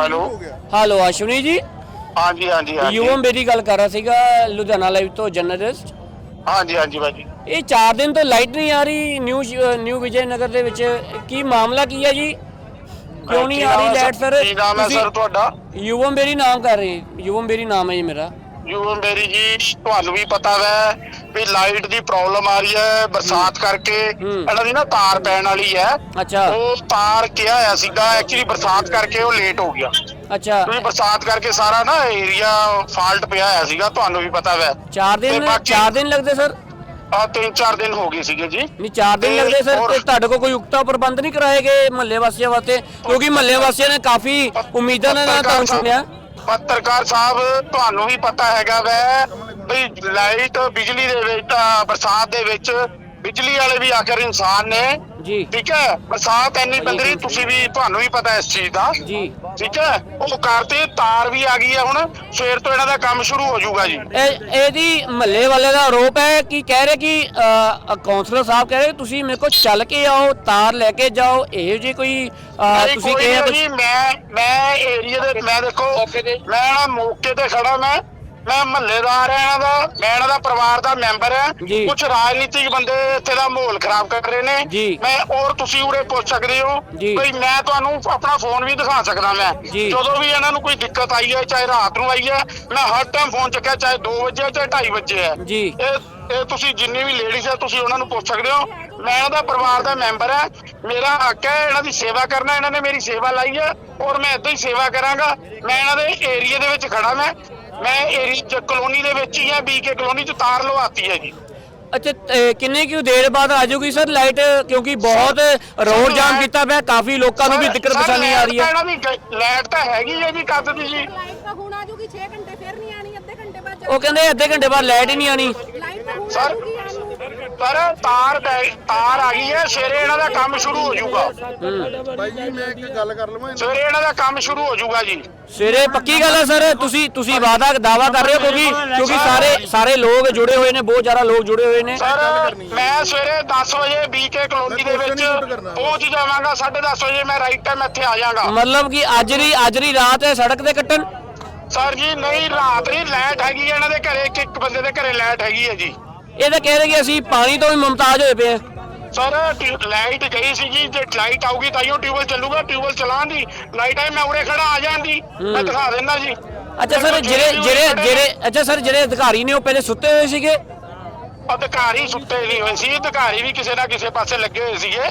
hello hello Ashwani ji ਹਾਂਜੀ ਹਾਂਜੀ ਹਾਂਜੀ। ਯੂਐਮ ਬੇਦੀ ਗੱਲ ਕਰ ਰਿਹਾ ਸੀਗਾ ਲੁਧਿਆਣਾ ਲਾਈਵ ਤੋਂ ਜਰਨਲਿਸਟ ਹਾਂਜੀ ਹਾਂਜੀ ਭਾਜੀ ਇਹ 4 ਦਿਨ ਤੋਂ ਲਾਈਟ ਨਹੀਂ ਆ ਰਹੀ ਨਿਊ ਨਿਊ ਵਿਜੇ ਨਗਰ ਦੇ ਵਿੱਚ। ਕੀ ਮਾਮਲਾ ਕੀ ਹੈ ਜੀ? ਕਿਉਂ ਨਹੀਂ ਆ ਰਹੀ ਲਾਈਟ ਸਰ? ਕੀ ਨਾਮ ਹੈ ਸਰ ਤੁਹਾਡਾ? ਯੂਐਮ ਬੇਦੀ ਨਾਮ ਕਰ ਰਹੇ। ਯੂਐਮ ਬੇਦੀ ਨਾਮ ਹੈ ਜੀ ਮੇਰਾ। ਯੂਐਮ ਮੇਰੀ ਜੀ ਤੁਹਾਨੂੰ ਵੀ ਪਤਾ ਵੈ ਵੀ ਲਾਈਟ ਦੀ ਪ੍ਰੋਬਲਮ ਆ ਰਹੀ ਹੈ ਬਰਸਾਤ ਕਰਕੇ। ਹੂੰ। ਇਹਨਾਂ ਦੀ ਨਾ ਤਾਰ ਪੈਣ ਵਾਲੀ ਹੈ। ਅੱਛਾ। ਉਹ ਤਾਰ ਕਿਹਾ ਹੋਇਆ ਸੀਗਾ ਐਕਚੁਅਲੀ ਬਰਸਾਤ ਕਰਕੇ ਉਹ ਲੇਟ ਹੋ ਗਿਆ। ਅੱਛਾ। ਕਿਉਂਕਿ ਬਰਸਾਤ ਕਰਕੇ ਸਾਰਾ ਨਾ ਏਰੀਆ ਫਾਲਟ ਪਿਆ ਹੋਇਆ ਸੀਗਾ ਤੁਹਾਨੂੰ ਵੀ ਪਤਾ ਵੈ। 4 ਦਿਨ ਤੇ ਬਾਕੀ- 4 ਦਿਨ ਲੱਗਦੇ ਸਰ? ਆ ਤਿੰਨ ਚਾਰ ਦਿਨ ਹੋ ਗਏ ਸੀਗੇ ਜੀ। ਨਹੀਂ 4 ਦਿਨ ਤੇ ਲੱਗਦੇ ਸਰ ਹੋਰ- ਤੇ ਤੁਹਾਡੇ ਕੋਲ ਕੋਈ ਉਕਤਾ ਪ੍ਰਬੰਧ ਨਹੀਂ ਕਰਾਏ ਗਏ ਮਹੱਲੇ ਵਾਸੀਆਂ ਵਾਸਤੇ? ਕਿਉਂਕਿ ਮਹੱਲੇ ਵਾਸੀਆਂ ਨੇ ਕਾਫੀ ਉਮੀਦਾਂ ਨਾਲ ਪੱਤਰਕਾਰ ਤੁਹਾਨੂੰ ਸਾਹਿਬ- ਸੁਣਿਆ। ਪੱਤਰਕਾਰ ਸਾਹਿਬ, ਤੁਹਾਨੂੰ ਵੀ ਪਤਾ ਹੈਗਾ ਵੈ ਵੀ ਲਾਈਟ ਬਿਜਲੀ ਦੇ ਵਿੱਚ, ਅਹ ਬਰਸਾਤ ਦੇ ਵਿੱਚ ਬਿਜਲੀ ਵਾਲੇ ਵੀ ਆਖਰ ਇਨਸਾਨ ਨੇ ਜੀ। ਠੀਕ ਹੈ? ਬਰਸਾਤ ਇੰਨੀ ਬੰਦਰੀ ਤੁਸੀਂ ਵੀ ਤੁਹਾਨੂੰ ਵੀ ਪਤਾ ਇਸ ਚੀਜ਼ ਦਾ। ਜੀ। ਠੀਕ ਹੈ? ਉਹ ਕਰਤੇ ਤਾਰ ਵੀ ਆ ਗਈ ਹੈ ਹੁਣ। ਸਵੇਰ ਤੋਂ ਇਹਨਾਂ ਦਾ ਕੰਮ ਸ਼ੁਰੂ ਹੋ ਜਾਊਗਾ ਜੀ। ਇਹ ਇਹਦੀ ਮਹੱਲੇ ਵਾਲੇ ਦਾ ਆਰੋਪ ਹੈ ਕਿ ਕਹਿ ਰਹੇ ਕਿ ਕਾਉਂਸਲਰ ਸਾਹਿਬ ਕਹਿ ਰਹੇ ਤੁਸੀਂ ਮੇਰੇ ਕੋਲ ਚੱਲ ਕੇ ਆਓ ਤਾਰ ਲੈ ਕੇ ਜਾਓ। ਇਹੋ ਜਿਹੀ ਕੋਈ ਤੁਸੀਂ ਕਿਹਾ ਨਹੀਂ, ਮੈਂ ਮੈਂ ਏਰੀਆ ਦੇ ਮੈਂ ਦੇਖੋ ਮੈਂ ਨਾ ਮੌਕੇ ਤੇ ਖੜਾ ਮੈਂ। ਮੈਂ ਮਹੱਲੇਦਾਰ ਹਾਂ ਇਹਨਾਂ ਦਾ ਮੈਂ ਇਹਨਾਂ ਦਾ ਪਰਿਵਾਰ ਦਾ ਮੈਂਬਰ ਹਾਂ ਜੀ। ਕੁਝ ਰਾਜਨੀਤਿਕ ਬੰਦੇ ਇੱਥੇ ਦਾ ਮਾਹੌਲ ਖਰਾਬ ਕਰ ਰਹੇ ਨੇ ਜੀ। ਮੈਂ ਔਰ ਤੁਸੀਂ ਉਰੇ ਪੁੱਛ ਸਕਦੇ ਹੋ ਜੀ। ਕੋਈ ਮੈਂ ਤੁਹਾਨੂੰ ਆਪਣਾ ਫੋਨ ਵੀ ਦਿਖਾ ਸਕਦਾ ਮੈਂ ਜੀ। ਜਦੋਂ ਵੀ ਇਹਨਾਂ ਨੂੰ ਕੋਈ ਦਿੱਕਤ ਆਈ ਹੈ ਚਾਹੇ ਰਾਤ ਨੂੰ ਆਈ ਹੈ ਮੈਂ ਹਰ ਟਾਈਮ ਫੋਨ ਚੱਕਿਆ ਚਾਹੇ 2 ਵਜੇ ਹੈ, ਚਾਹੇ 2:30 ਵਜੇ ਹੈ ਜੀ। ਇਹ ਇਹ ਤੁਸੀਂ ਜਿੰਨੀ ਵੀ ਲੇਡੀਜ਼ ਹੈ ਤੁਸੀਂ ਉਹਨਾਂ ਨੂੰ ਪੁੱਛ ਸਕਦੇ ਹੋ ਮੈਂ ਇਹਨਾਂ ਦਾ ਪਰਿਵਾਰ ਦਾ ਮੈਂਬਰ ਹਾਂ ਮੇਰਾ ਹੱਕ ਹੈ ਇਹਨਾਂ ਦੀ ਸੇਵਾ ਕਰਨਾ ਇਹਨਾਂ ਨੇ ਮੇਰੀ ਸੇਵਾ ਲਾਈ ਹੈ ਔਰ ਮੈਂ ਇਦਾਂ ਹੀ ਸੇਵਾ ਕਰਾਂਗਾ ਮੈਂ ਇਹਨਾਂ ਦੇ ਏਰੀਆ ਦੇ ਵਿੱਚ ਖੜਾ ਮੈਂ ਮੈਂ ਏਰੀਆ ਕਲੋਨੀ ਦੇ ਵਿੱਚ ਹੀ ਹਾਂ ਬੀਕੇ ਕਲੋਨੀ ਚ ਤਾਰ ਲਵਾਤੀ ਹੈ ਜੀ। ਅੱਛਾ ਕਿੰਨੇ ਕੁ ਦੇਰ ਬਾਅਦ ਆ ਜਾਊਗੀ ਸਰ ਲਾਈਟ? ਕਿਉਂਕਿ ਬਹੁਤ ਰੋਡ ਜਾਮ ਕੀਤਾ ਪਿਆ ਕਾਫੀ ਲੋਕਾਂ ਨੂੰ ਵੀ ਦਿੱਕਤ ਪਰੇਸ਼ਾਨੀ ਆ ਰਹੀ ਹੈ। ਲਾਈਟ ਤਾਂ ਹੈਗੀ ਹੈ ਜੀ ਕਦ ਦੀ ਜੀ। ਲਾਈਟ ਤਾਂ ਹੁਣ ਆ ਜੂਗੀ 6 ਘੰਟੇ ਫਿਰ ਨਹੀਂ ਆਣੀ ਅੱਧੇ ਘੰਟੇ ਬਾਅਦ ਉਹ ਕਹਿੰਦੇ ਅੱਧੇ ਘੰਟੇ ਬਾਅਦ ਲਾਈਟ ਹੀ ਨਹੀਂ ਆਣੀ ਲਾਈਟ ਤਾਂ ਹੁਣ ਆ ਸਰ ਜੂਗੀ ਪਰ ਤਾਰ ਪੈ- ਤਾਰ ਆ ਗਈ ਹੈ ਸਵੇਰੇ ਇਹਨਾਂ ਦਾ ਕੰਮ ਸ਼ੁਰੂ ਹੋ ਜਾਊਗਾ। ਬਾਈ ਜੀ ਮੈਂ ਇੱਕ ਗੱਲ ਕਰ ਲਵਾਂ ਸਵੇਰੇ ਇਹਨਾਂ ਦਾ ਕੰਮ ਸ਼ੁਰੂ ਹੋ ਜਾਊਗਾ ਜੀ। ਸਵੇਰੇ ਪੱਕੀ ਗੱਲ ਹੈ ਸਰ ਤੁਸੀਂ ਤੁਸੀਂ ਵਾਦਾ ਦਾਵਾ ਕਰ ਰਹੇ ਹੋ ਕਿਉਂਕਿ ਕਿਉਂਕਿ ਸਾਰੇ ਸਾਰੇ ਲੋਕ ਜੁੜੇ ਹੋਏ ਨੇ ਬਹੁਤ ਜ਼ਿਆਦਾ ਲੋਕ ਜੁੜੇ ਹੋਏ ਨੇ। ਸਰ ਮੈਂ ਸਵੇਰੇ 10 ਵਜੇ ਬੀਕੇ ਕਲੋਨੀ ਦੇ ਵਿੱਚ ਪਹੁੰਚ ਜਾਵਾਂਗਾ 10:30 ਵਜੇ ਮੈਂ ਰਾਈਟ ਟਾਈਮ ਇੱਥੇ ਆ ਜਾਵਾਂਗਾ। ਮਤਲਬ ਕਿ ਅੱਜ ਦੀ ਅੱਜ ਦੀ ਰਾਤ ਹੈ ਸੜਕ ਤੇ ਕੱਟਣ? ਸਰ ਜੀ ਨਹੀਂ ਰਾਤ ਨਹੀਂ ਲਾਈਟ ਹੈਗੀ ਹੈ ਇਹਨਾਂ ਦੇ ਘਰੇ ਇੱਕ ਇੱਕ ਬੰਦੇ ਦੇ ਘਰੇ ਲਾਈਟ ਹੈਗੀ ਹੈ ਜੀ। ਇਹ ਤਾਂ ਕਹਿ ਰਹੇ ਕਿ ਅਸੀਂ ਪਾਣੀ ਤੋਂ ਵੀ ਮੁਮਤਾਜ ਹੋਏ ਪਏ ਸਰ ਲਾਈਟ ਗਈ ਸੀ ਜੀ ਜੇ ਲਾਈਟ ਆਊਗੀ ਤਾਂ ਹੀ ਉਹ ਟਿਊਬਲ ਚੱਲੂਗਾ ਟਿਊਬਲ ਚਲਾਉਣ ਦੀ। ਲਾਈਟ ਆਈ ਮੈਂ ਉਰੇ ਖੜਾ ਆ ਜਾਂਦੀ ਮੈਂ ਦਿਖਾ ਦਿੰਦਾ ਜੀ। ਅੱਛਾ ਸਰ ਜਿਹੜੇ ਜਿਹੜੇ ਜਿਹੜੇ ਅੱਛਾ ਸਰ ਜਿਹੜੇ ਅਧਿਕਾਰੀ ਨੇ ਉਹ ਪਹਿਲੇ ਸੁੱਤੇ ਹੋਏ ਸੀਗੇ? ਅਧਿਕਾਰੀ ਸੁੱਤੇ ਨਹੀਂ ਹੋਏ ਸੀ। ਅਧਿਕਾਰੀ ਵੀ ਕਿਸੇ ਨਾ ਕਿਸੇ ਪਾਸੇ ਲੱਗੇ ਹੋਏ ਸੀਗੇ।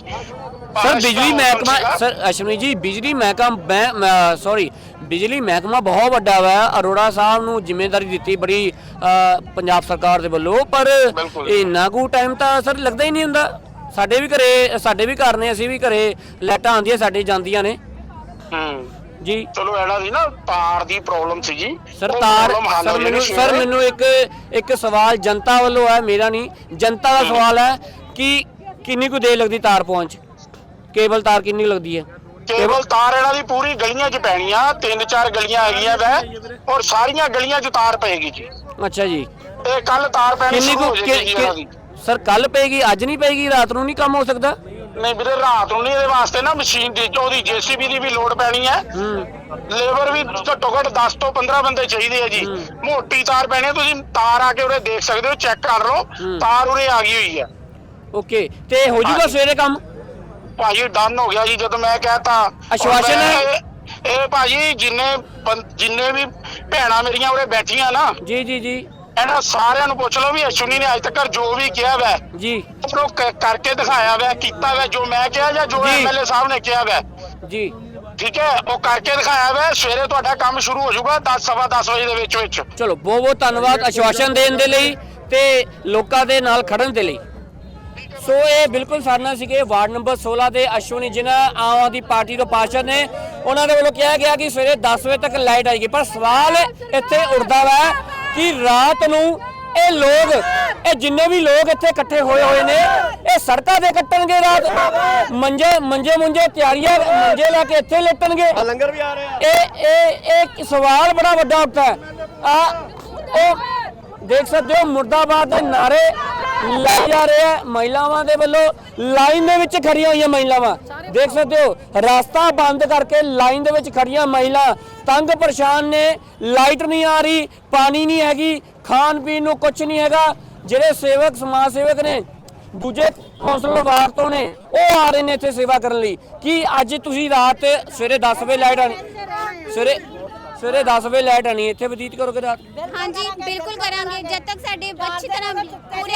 ਸਰ ਬਿਜਲੀ ਮਹਿਕਮਾ ਸੀਗਾ। ਸਰ ਅਸ਼ਵਨੀ ਜੀ ਬਿਜਲੀ ਮਹਿਕਮਾ ਸੌਰੀ ਬਿਜਲੀ ਮਹਿਕਮਾ ਬਹੁਤ ਵੱਡਾ ਵਾ। ਅਰੋੜਾ ਸਾਹਿਬ ਨੂੰ ਜ਼ਿੰਮੇਵਾਰੀ ਦਿੱਤੀ ਬੜੀ ਅ, ਪੰਜਾਬ ਸਰਕਾਰ ਦੇ ਵੱਲੋਂ। ਪਰ ਬਿਲਕੁਲ। ਇੰਨਾ ਕੁ ਟਾਈਮ ਤਾਂ ਸਰ ਲੱਗਦਾ ਹੀ ਨਹੀਂ ਹੁੰਦਾ। ਸਾਡੇ ਵੀ ਘਰੇ ਸਾਡੇ ਵੀ ਘਰ ਨੇ ਅਸੀਂ ਵੀ ਘਰੇ ਲਾਈਟਾਂ ਆਉਂਦੀਆਂ ਸਾਡੇ ਜਾਂਦੀਆਂ ਨੇ। ਹੂੰ। ਜੀ। ਚਲੋ ਇਹਨਾਂ ਦੀ ਨਾ ਤਾਰ ਦੀ ਪ੍ਰੋਬਲਮ ਸੀਗੀ। ਸਰ ਉਹ ਤਾਰ problem ਹੱਲ ਸਰ ਹੋ ਜਾਣੀ ਮੈਨੂੰ ਸਰ। ਮੈਨੂੰ ਇੱਕ ਇੱਕ ਸਵਾਲ ਜਨਤਾ ਵੱਲੋਂ ਹੈ ਮੇਰਾ ਨਹੀਂ। ਜਨਤਾ ਦਾ ਸਵਾਲ ਹੈ ਕਿ ਕਿੰਨੀ ਕੁ ਦੇਰ ਲੱਗਦੀ ਤਾਰ ਪਹੁੰਚ? ਕੇਬਲ ਤਾਰ ਕਿੰਨੀ ਕੁ ਲੱਗਦੀ ਹੈ? ਕੇਬਲ ਤਾਰ ਇਹਨਾਂ ਦੀ ਪੂਰੀ ਗਲੀਆਂ 'ਚ ਪੈਣੀ ਆ ਤਿੰਨ ਚਾਰ ਗਲੀਆਂ ਹੈਗੀਆਂ ਵੈ ਔਰ ਸਾਰੀਆਂ ਗਲੀਆਂ 'ਚ ਤਾਰ ਪਏਗੀ ਜੀ। ਅੱਛਾ ਜੀ। ਇਹ ਕੱਲ ਤਾਰ ਪੈਣੀ ਕਿੰਨੀ ਸ਼ੁਰੂ ਕੁ ਹੋ ਜਾਏਗੀ ਜੀ ਇਹਨਾਂ ਦੀ। ਕਿ- ਸਰ ਕੱਲ ਪਏਗੀ ਅੱਜ ਨਹੀਂ ਪਏਗੀ ਰਾਤ ਨੂੰ ਨਹੀਂ ਕੰਮ ਹੋ ਸਕਦਾ? ਨਹੀਂ ਵੀਰੇ ਰਾਤ ਨੂੰ ਨਹੀਂ ਇਹਦੇ ਵਾਸਤੇ ਨਾ ਮਸ਼ੀਨ ਦੀ ਉਹਦੀ ਜੀਸੀਬੀ ਦੀ ਵੀ ਲੋਡ ਪੈਣੀ ਹੈ। ਲੇਬਰ ਵੀ ਘੱਟੋ ਘੱਟ 10 ਤੋਂ 15 ਬੰਦੇ ਚਾਹੀਦੇ ਆ ਜੀ। ਮੋਟੀ ਤਾਰ ਪੈਣੀ ਹੈ ਤੁਸੀਂ ਤਾਰ ਆ ਕੇ ਉਰੇ ਦੇਖ ਸਕਦੇ ਹੋ ਚੈੱਕ ਕਰ ਲਓ ਤਾਰ ਉਰੇ ਆ ਗਈ ਹੋਈ ਹੈ। ਓਕੇ ਤੇ ਹੋ ਜਾਊਗਾ। ਸਵੇਰੇ ਕੰਮ? ਭਾਜੀ ਡਨ ਹੋ ਗਿਆ ਜੀ ਜਦੋਂ ਮੈਂ ਕਹਤਾ। ਆਸ਼ਵਾਸਨ? ਇਹ ਇਹ ਭਾਜੀ ਜਿੰਨੇ ਬੰ- ਜਿੰਨੇ ਵੀ ਭੈਣਾਂ ਮੇਰੀਆਂ ਉਰੇ ਬੈਠੀਆਂ ਨਾ ਜੀ ਜੀ ਜੀ। ਇਹਨਾਂ ਸਾਰਿਆਂ ਨੂੰ ਪੁੱਛ ਲਓ ਵੀ ਅਸ਼ਵਨੀ ਨੇ ਅੱਜ ਤੱਕ ਜੋ ਵੀ ਕਿਹਾ ਵੈ। ਜੀ। ਉਹ ਕ- ਕਰਕੇ ਦਿਖਾਇਆ ਵੈ ਕੀਤਾ ਵੈ ਜੋ ਮੈਂ ਕਿਹਾ ਜਾਂ ਜੋ ਜੀ। ਐਮਐਲਏ ਸਾਹਿਬ ਨੇ ਕਿਹਾ ਵੈ। ਜੀ। ਠੀਕ ਹੈ ਉਹ ਕਰਕੇ ਦਿਖਾਇਆ ਵੈ ਸਵੇਰੇ ਤੁਹਾਡਾ ਕੰਮ ਸ਼ੁਰੂ ਹੋ ਜਾਊਗਾ 10 ਸਵਾ 10 ਵਜੇ ਦੇ ਵਿੱਚ ਵਿੱਚ ਚਲੋ ਬਹੁਤ ਬਹੁਤ ਧੰਨਵਾਦ ਆਸ਼ਵਾਸਨ ਦੇਣ ਦੇ ਲਈ ਤੇ ਲੋਕਾਂ ਦੇ ਨਾਲ ਖੜਨ ਦੇ ਲਈ। ਸੋ ਇਹ ਬਿਲਕੁਲ ਸਾਡੇ ਨਾਲ ਸੀਗੇ ਵਾਰਡ ਨੰਬਰ 16 ਦੇ ਅਸ਼ਵਨੀ ਜਿਨ੍ਹਾਂ ਆਮ ਆਦਮੀ ਪਾਰਟੀ ਤੋਂ ਪਾਰਸ਼ਦ ਨੇ ਉਹਨਾਂ ਦੇ ਵੱਲੋਂ ਕਿਹਾ ਗਿਆ ਕਿ ਸਵੇਰੇ 10 ਵਜੇ ਤੱਕ ਲਾਈਟ ਆਏਗੀ। ਪਰ ਸਵਾਲ ਇੱਥੇ ਉੱਠਦਾ ਵਾ ਕਿ ਰਾਤ ਨੂੰ ਇਹ ਲੋਕ ਇਹ ਜਿੰਨੇ ਵੀ ਲੋਕ ਇੱਥੇ ਇਕੱਠੇ ਹੋਏ ਹੋਏ ਨੇ ਇਹ ਸੜਕਾਂ ਤੇ ਕੱਟਣਗੇ ਰਾਤ? ਮੰਜੇ ਮੰਜੇ ਮੁੰਜੇ ਤਿਆਰੀਆਂ ਮੰਜੇ ਲੈ ਕੇ ਇੱਥੇ ਲੇਟਣਗੇ? ਲੰਗਰ ਵੀ ਆ ਰਿਹਾ। ਇਹ ਇਹ ਇਹ ਸਵਾਲ ਬੜਾ ਵੱਡਾ ਉੱਠਦਾ। ਆ ਉਹ ਦੇਖ ਸਕਦੇ ਹੋ, ਮੁਰਦਾਬਾਦ ਦੇ ਨਾਰੇ ਲਾਏ ਜਾ ਰਹੇ ਆ। ਮਹਿਲਾਵਾਂ ਦੇ ਵੱਲੋਂ ਲਾਈਨ ਦੇ ਵਿੱਚ ਖੜੀਆਂ ਹੋਈਆਂ ਮਹਿਲਾਵਾਂ। ਦੇਖ ਸਕਦੇ ਹੋ, ਰਸਤਾ ਬੰਦ ਕਰਕੇ ਲਾਈਨ ਦੇ ਵਿੱਚ ਖੜੀਆਂ ਮਹਿਲਾ। ਤੰਗ ਪਰੇਸ਼ਾਨ ਨੇ, ਲਾਈਟ ਨਹੀਂ ਆ ਰਹੀ, ਪਾਣੀ ਨਹੀਂ ਹੈਗੀ, ਖਾਣ ਪੀਣ ਨੂੰ ਕੁਝ ਨਹੀਂ ਹੈਗਾ। ਜਿਹੜੇ ਸੇਵਕ, ਸਮਾਜ ਸੇਵਕ ਨੇ, ਦੂਜੇ ਕੌਂਸਲਰ ਵਾਰ ਤੋਂ ਨੇ, ਉਹ ਆ ਰਹੇ ਨੇ ਇੱਥੇ ਸੇਵਾ ਕਰਨ ਲਈ। ਕੀ ਅੱਜ ਤੁਸੀਂ ਰਾਤ ਸਵੇਰੇ 10 ਵਜੇ ਲਾਈਟ ਆਣੀ ਸਵੇਰੇ ਸਵੇਰੇ 10 ਵਜੇ ਲਾਈਟ ਆਣੀ ਇੱਥੇ ਬਤੀਤ ਕਰੋਗੇ ਰਾਤ। ਹਾਂਜੀ ਬਿਲਕੁਲ ਕਰਾਂਗੇ। ਜਦ ਤੱਕ ਸਾਡੇ ਅੱਛੀ ਤਰ੍ਹਾਂ ਪੂਰੇ